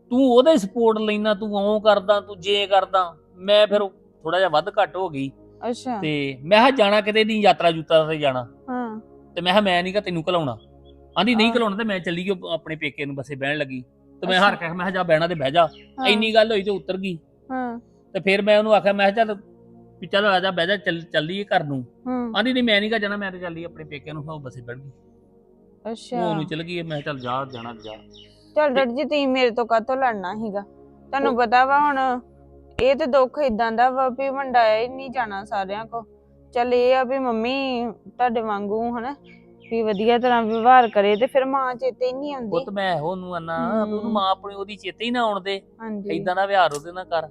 ਤੂੰ ਉਹਦੇ ਸਪੋਰਟ ਲੈਣਾ ਤੂੰ ਓਂ ਕਰਦਾ ਤੂੰ ਜੇ ਕਰਦਾ। ਮੈਂ ਫਿਰ ਥੋੜਾ ਜਿਹਾ ਵੱਧ ਘੱਟ ਹੋ ਗਈ। ਅੱਛਾ। ਤੇ ਮੈਂ ਕਿਹਾ ਜਾਣਾ ਕਿਤੇ ਨਹੀਂ ਯਾਤਰਾ ਜੂਤਰਾ ਤੇ ਜਾਣਾ। ਹਾਂ। ਤੇ ਮੈਂ ਕਿਹਾ ਮੈਂ ਨਹੀਂ ਕਿ ਤੈਨੂੰ ਘਲਾਉਣਾ। ਆਂਦੀ ਨਹੀਂ। ਘਲਾਉਣਾ ਤੇ ਮੈਂ ਚੱਲੀ ਗਈ ਆਪਣੇ ਪੇਕੇ ਨੂੰ ਬੱਸੇ ਬਹਿਣ ਲੱਗੀ। ਤੇ ਮੈਂ। ਹਾਰ ਕੇ ਮੈਂ ਕਿਹਾ ਜਾ ਬਹਿਣਾ ਤੇ ਬਹਿ ਜਾ। ਹਾਂ, ਇੰਨੀ ਗੱਲ ਹੋਈ ਤੇ ਉਤਰ ਗਈ। ਹਾਂ। ਤੇ ਫਿਰ ਮੈਂ ਉਹਨੂੰ ਆਖਿਆ ਮੈਂ ਕਿਹਾ ਚੱਲ ਵੀ ਚੱਲ ਆ ਜਾ ਬਹਿ ਜਾ ਚੱਲ ਚੱਲੀਏ ਘਰ ਨੂੰ। ਹਾਂ। ਆਂਦੀ ਨਹੀਂ ਮੈਂ ਨਹੀਂ ਕਾ ਜਾਣਾ ਮੈਂ ਤੇ ਚੱਲੀ ਆਪਣੇ ਪੇਕੇ ਨੂੰ ਫਿਰ ਉਹ ਬੱਸੇ ਬਹਿ ਗਈ ਉਹ ਅੱਛਾ ਉਹਨੂੰ ਚੱਲ ਗਈ ਮੈਂ ਕਿਹਾ ਚੱਲ ਜਾ ਜਾਣਾ ਤੇ ਜਾ। ਚੱਲ ਡੈਡੀ ਜੀ ਤੁਸੀਂ ਮੇਰੇ ਤੋਂ ਕਾਹਤੋਂ ਲੜਨਾ ਸੀਗਾ? ਤੁਹਾਨੂੰ ਪਤਾ ਵਾ ਹੁਣ ਇਹ ਤੇ ਦੁੱਖ ਇਦਾਂ ਦਾ ਵਾ ਵੀ ਵੰਡਾਇਆ ਹੀ ਨਹੀਂ ਜਾਣਾ ਸਾਰਿਆਂ ਕੋ ਚੱਲ ਇਹ ਆ ਵੀ ਮੰਮੀ ਤੁਹਾਡੇ ਵਾਂਗੂ ਹਨਾ ਵੀ ਵਧੀਆ ਤਰ੍ਹਾਂ ਵਿਵਹਾਰ ਕਰੇ ਤੇ ਫਿਰ ਮਾਂ ਚੇਤੇ ਹੀ ਨਹੀਂ ਆਉਂਦੀ। ਪੁੱਤ ਮੈਂ ਉਹਨੂੰ ਆਨਾ ਹਮ। ਉਹਨੂੰ ਮਾਂ ਆਪਣੀ ਉਹਦੀ ਚੇਤੇ ਹੀ ਨਾ ਆਉਣ ਦੇ ਹਾਂਜੀ। ਇਦਾਂ ਦਾ ਵਿਹਾਰ ਉਹਦੇ ਨਾਲ ਕਰ।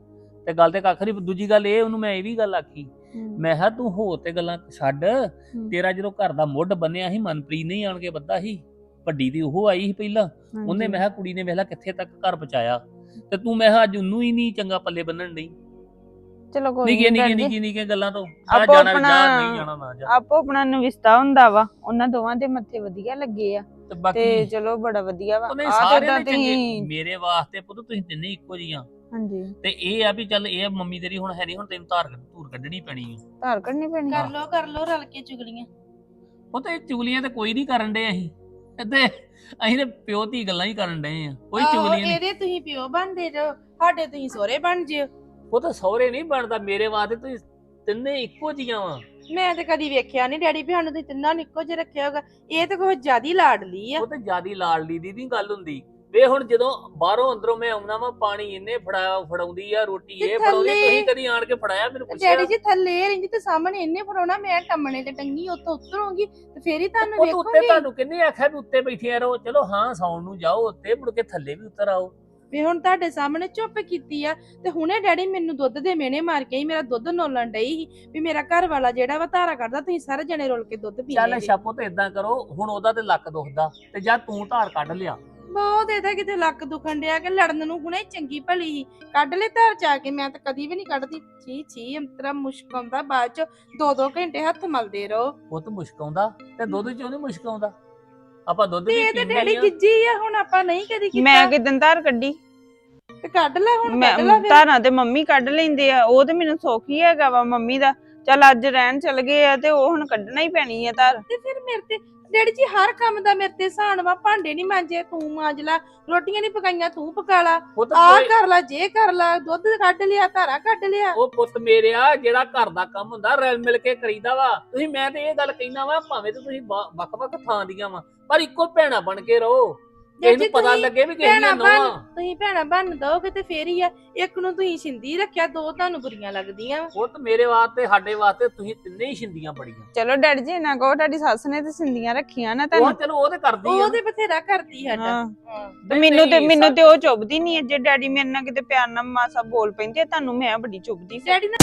ਤੇ ਗੱਲ ਤੇ ਕੱਖ ਨਹੀਂ ਦੂਜੀ ਗੱਲ ਇਹ ਉਹਨੂੰ ਮੈਂ ਇਹ ਵੀ ਗੱਲ ਆਖੀ। ਹਮ, ਮੈਂ ਕਿਹਾ ਤੂੰ ਹੋਰ ਤੇ ਗੱਲਾਂ ਛੱਡ ਹਮ, ਤੇਰਾ ਜਦੋਂ ਘਰ ਦਾ ਮੁੱਢ ਬੰਨਿਆ ਸੀ ਮਨਪ੍ਰੀਤ ਨਹੀਂ ਆਣ ਕੇ ਬੱਦਾ ਸੀ ਵੱਡੀ ਦੀ ਉਹ ਆਈ ਸੀ ਪਹਿਲਾਂ। ਉਹਨੇ ਹਾਂਜੀ। ਮੈਂ ਕਿਹਾ ਕੁੜੀ ਨੇ ਵੇਖਲਾ ਕਿੱਥੇ ਤੱਕ ਘਰ ਪਹੁੰਚਾਇਆ। ਤੇ ਤੂੰ ਮੈਂ ਕਿਹਾ ਅੱਜ ਉਹਨੂੰ ਹੀ ਨਹੀਂ ਚੰਗਾ ਪੱਲੇ ਬੰਨਣ ਨਹੀਂ ਚਲੋ ਕੋਈ ਨਿੱਕੀਆਂ ਨਹੀਂ ਨਿੱਕੀਆਂ। ਨਿੱਕੀਆਂ ਨਿੱਕੀਆਂ ਗੱਲਾਂ ਤੋਂ ਆ ਆਪੋ ਜਾਣਾ ਜਾ ਆਪਣਾ- ਨਹੀਂ ਜਾਣਾ ਨਾ ਜਾ। ਆਪੋ ਆਪਣਾ ਨਵਿਸਤਾ ਹੁੰਦਾ ਵਾ ਉਹਨਾਂ ਦੋਵਾਂ ਦੇ ਮੱਥੇ ਵਧੀਆ ਲੱਗੇ ਆ। ਤੇ ਤੇ ਬਾਕੀ ਚਲੋ ਬੜਾ ਵਧੀਆ ਵਾ। ਉਹਨੇ ਤਾਂ ਚੰਗੇ ਤੁਸੀਂ ਮੇਰੇ ਵਾਸਤੇ ਪੁੱਤ ਤੁਸੀਂ ਤਿੰਨੇ ਇੱਕੋ ਜੀਆਂ ਹਾਂਜੀ। ਤੇ ਇਹ ਆ ਵੀ ਚੱਲ ਇਹ ਮੰਮੀ ਤੇਰੀ ਹੁਣ ਹੈ ਨਹੀਂ ਹੁਣ ਤੈਨੂੰ ਧਾਰ ਧੂਰ ਕੱਢਣੀ ਪੈਣੀ ਆ। ਧਾਰ ਕੱਢਣੀ ਪੈਣੀ ਕਰ ਲੋ ਕਰ ਲੋ ਰਲ ਕੇ ਚੁਗਲੀਆਂ। ਉਹ ਤੇ ਚੁਗਲੀਆਂ ਤੇ ਕੋਈ ਨਹੀਂ ਕਰਨ ਦੇ ਅਸੀਂ। ਤੇ ਅਸੀਂ ਤੇ ਪਿਓ ਦੀ ਗੱਲਾਂ ਹੀ ਕਰਨ ਡਏ ਆ ਕੋਈ ਆਹੋ, ਚੁਗਲੀਆਂ ਨਹੀਂ। ਇਹਦੇ ਤੁਸੀਂ ਪਿਓ ਬਣਦੇ ਜੋ ਸਾਡੇ ਤੁਸੀਂ ਸੋਹਰੇ ਬਣ ਜਿਓ। ਉਹ ਤਾਂ ਸਹੁਰੇ ਨਹੀਂ ਬਣਦਾ ਮੇਰੇ ਵਾਸਤੇ ਤੁਸੀਂ ਤਿੰਨੇ ਇੱਕੋ ਜੀਆਂ ਵਾ। ਮੈਂ ਤੇ ਕਦੀ ਵੇਖਿਆ ਨਹੀਂ ਡੈਡੀ ਵੀ ਸਾਨੂੰ ਤੁਸੀਂ ਤਿੰਨਾਂ ਨੂੰ ਇੱਕੋ ਜਿਹਾ ਰੱਖਿਆ ਹੋਗਾ ਇਹ ਤਾਂ ਕੋਈ ਜ਼ਿਆਦੀ ਲਾਡਲੀ ਆ। ਉਹ ਤੇ ਜਿਆਦੀ ਲਾਡਲੀ ਦੀ ਨਹੀਂ ਗੱਲ ਹੁੰਦੀ। ਵੇ ਹੁਣ ਜਦੋਂ ਬਾਹਰੋਂ ਅੰਦਰੋਂ ਮੈਂ ਆਉਣਾ ਵਾ ਪਾਣੀ ਇਹਨੇ ਫੜਾਇਆ ਫੜਾਉਂਦੀ ਆ ਰੋਟੀ ਤੇ ਇਹ ਫੜਾਉਂਦੀ ਥੱਲੇ- ਤੁਸੀਂ ਕਦੀ ਆਣ ਕੇ ਫੜਾਇਆ ਮੈਨੂੰ ਪੁੱਛਿਆ? ਡੈਡੀ ਜੀ ਥੱਲੇ ਰਹਿੰਦੀ ਤੇ ਸਾਹਮਣੇ ਇਹਨੇ ਫੜਾਉਣਾ ਮੈਂ ਟੰਮਣੇ ਤੇ ਟੰਗੀ ਉੱਥੋਂ ਉਤਰੂੰਗੀ ਤੇ ਫੇਰ ਹੀ ਤੁਹਾਨੂੰ ਉਹ ਤਾਂ ਉੱਤੇ ਵੇਖੂਗੀ। ਤੁਹਾਨੂੰ ਕਿੰਨੇ ਆਖਿਆ ਵੀ ਉੱਤੇ ਬੈਠੇ ਰਹੋ? ਚਲੋ ਹਾਂ ਸੌਣ ਨੂੰ ਜਾਓ ਉੱਤੇ ਮੁੜ ਕੇ ਥੱਲੇ ਵੀ ਉਤਰ ਆਓ। ਵੀ ਹੁਣ ਤੁਹਾਡੇ ਸਾਹਮਣੇ ਚੁੱਪ ਕੀਤੀ ਆ ਤੇ ਹੁਣੇ ਡੈਡੀ ਮੈਨੂੰ ਦੁੱਧ ਦੇ ਮੇਨੇ ਮਾਰ ਕੇ ਹੀ ਮੇਰਾ ਦੁੱਧ ਨੋਲਣ ਡਈ ਸੀ ਵੀ ਮੇਰਾ ਘਰ ਵਾਲਾ ਜਿਹੜਾ ਵਾ ਧਾਰਾ ਕੱਢਦਾ ਤੁਸੀਂ ਸਾਰੇ ਜਣੇ ਰੁੱਲ ਕੇ ਦੁੱਧ ਪੀ ਚੱਲ ਛਾਪੋ ਤੇ ਇਦਾਂ ਕਰੋ ਹੁਣ ਉਹਦਾ ਤੇ ਲੱਕ ਦੁਖਦਾ ਤੇ ਜਾਂ ਤੂੰ ਧਾਰ ਕੱਢ ਲਿਆ। ਬਹੁਤ ਇਹਦਾ ਕਿਤੇ ਲੱਕ ਦੁਖਣ ਡਿਆ ਕਿ ਲੜਨ ਨੂੰ ਹੁਣੇ ਚੰਗੀ ਭਲੀ ਸੀ। ਕੱਢ ਲੈ ਧਾਰ ਜਾ ਕੇ ਮੈਂ ਤਾਂ ਕਦੀ ਵੀ ਨਹੀਂ ਕੱਢਦੀ। ਛੀ ਛੀ ਅੰਤਰਾ ਮੁਸ਼ਕ ਆਉਂਦਾ ਬਾਅਦ ਚ। ਦੋ ਦੋ ਘੰਟੇ ਹੱਥ ਮਲਦੇ ਰਹੋ। ਪੁੱਤ ਮੁਸ਼ਕ ਆਉਂਦਾ ਤੇ ਦੁੱਧ ਚੋਂ ਨਹੀਂ ਮੁਸ਼ਕ ਆਉਂਦਾ। ਆਪਾਂ ਦੁੱਧ ਤੇ ਵੀ ਇਹ ਤੇ ਪੀਂਦੇ ਡੈਡੀ ਹੀ ਆ। ਗਿੱਜੀ ਆ ਹੁਣ ਆਪਾਂ ਨਹੀਂ ਕਦੀ ਕੀਤਾ। ਮੈਂ ਕਿਦਨ ਧਾਰ ਕੱਢੀ? ਤੇ ਕੱਢ ਲੈ ਹੁਣ ਮੈਂ ਕੱਢ ਲੈ ਫਿਰ। ਧਾਰਾਂ ਤੇ ਮੰਮੀ ਕੱਢ ਲੈਂਦੇ ਆ ਉਹ ਤੇ ਮੈਨੂੰ ਸੁੱਖ ਹੀ ਹੈਗਾ ਵਾ ਮੰਮੀ ਦਾ। ਚੱਲ ਅੱਜ ਰਹਿਣ ਚਲ ਗਏ ਆ ਤੇ ਉਹ ਹੁਣ ਕੱਢਣਾ ਹੀ ਪੈਣੀ ਆ ਧਾਰ। ਤੇ ਫਿਰ ਮੇਰੇ ਤੇ ਡੈਡੀ ਜੀ ਹਰ ਕੰਮ ਦਾ ਮੇਰੇ ਤੇ ਸਾਨ ਵਾ ਭਾਂਡੇ ਨਹੀਂ ਮਾਂਜੇ ਤੂੰ ਮਾਂਜ ਲੈ ਰੋਟੀਆਂ ਨਹੀਂ ਪਕਾਈਆਂ ਤੂੰ ਪਕਾ ਲਾ। ਆ ਕਰ ਲੈ ਜੇ ਕਰ ਲੈ ਦੁੱਧ ਕੱਢ ਲਿਆ ਧਾਰਾ ਕੱਢ ਲਿਆ। ਉਹ ਪੁੱਤ ਮੇਰੇ ਆ ਜਿਹੜਾ ਘਰ ਦਾ ਕੰਮ ਹੁੰਦਾ ਰਲ ਮਿਲ ਕੇ ਕਰੀਦਾ ਵਾ। ਤੁਸੀਂ ਮੈਂ ਤੇ ਇਹ ਗੱਲ ਕਹਿਣਾ ਵਾ ਭਾਵੇਂ ਤੇ ਤੁਸੀਂ ਵੱਖ-ਵੱਖ ਥਾਂ ਦੀਆਂ ਵਾ ਪਰ ਇੱਕੋ ਭੈਣਾ ਬਣ ਕੇ ਰਹੋ। ਪਤਾ ਤੁਸੀਂ ਲੱਗੇ ਵੀ ਕਿਸੇ ਭੈਣਾਂ ਦੀਆਂ ਨੋਹਾਂ ਬਣ ਤੁਸੀਂ ਭੈਣਾ ਬਣ ਦੋਗੇ ਤੇ ਫੇਰ ਹੀ ਆ। ਇੱਕ ਨੂੰ ਤੁਸੀਂ ਸਿੰਦੀ ਰੱਖਿਆ ਦੋ ਤੁਹਾਨੂੰ ਬੁਰੀਆਂ ਲੱਗਦੀਆਂ। ਪੁੱਤ ਮੇਰੇ ਵਾਸਤੇ ਸਾਡੇ ਵਾਸਤੇ ਤੁਸੀਂ ਤਿੰਨੇ ਹੀ ਛਿੰਦੀਆਂ ਬੜੀਆਂ। ਚਲੋ ਡੈਡੀ ਜੀ ਨਾ ਕਹੋ ਤੁਹਾਡੀ ਸੱਸ ਨੇ ਤੇ ਸਿੰਦੀਆਂ ਰੱਖੀਆਂ ਨਾ ਉਹ ਤੁਹਾਨੂੰ। ਚਲੋ ਉਹ ਤੇ ਕਰਦੀ ਆ। ਉਹ ਤੇ ਬਥੇਰਾ ਕਰਦੀ ਸਾਡਾ। ਹਾਂ। ਹਾਂ। ਤੇ ਮੈਨੂੰ ਤੇ ਮੈਨੂੰ ਤੇ ਉਹ ਚੁੱਭਦੀ ਨਹੀਂ ਹੈ। ਜੇ ਡੈਡੀ ਮੇਰੇ ਨਾਲ ਕਿਤੇ ਪਿਆਰ ਨਾਲ ਮਾਸਾ ਬੋਲ ਪੈਂਦੇ ਆ, ਤੁਹਾਨੂੰ ਮੈਂ ਬੜੀ ਚੁੱਭਦੀ ਡੈਡੀ ਨਾ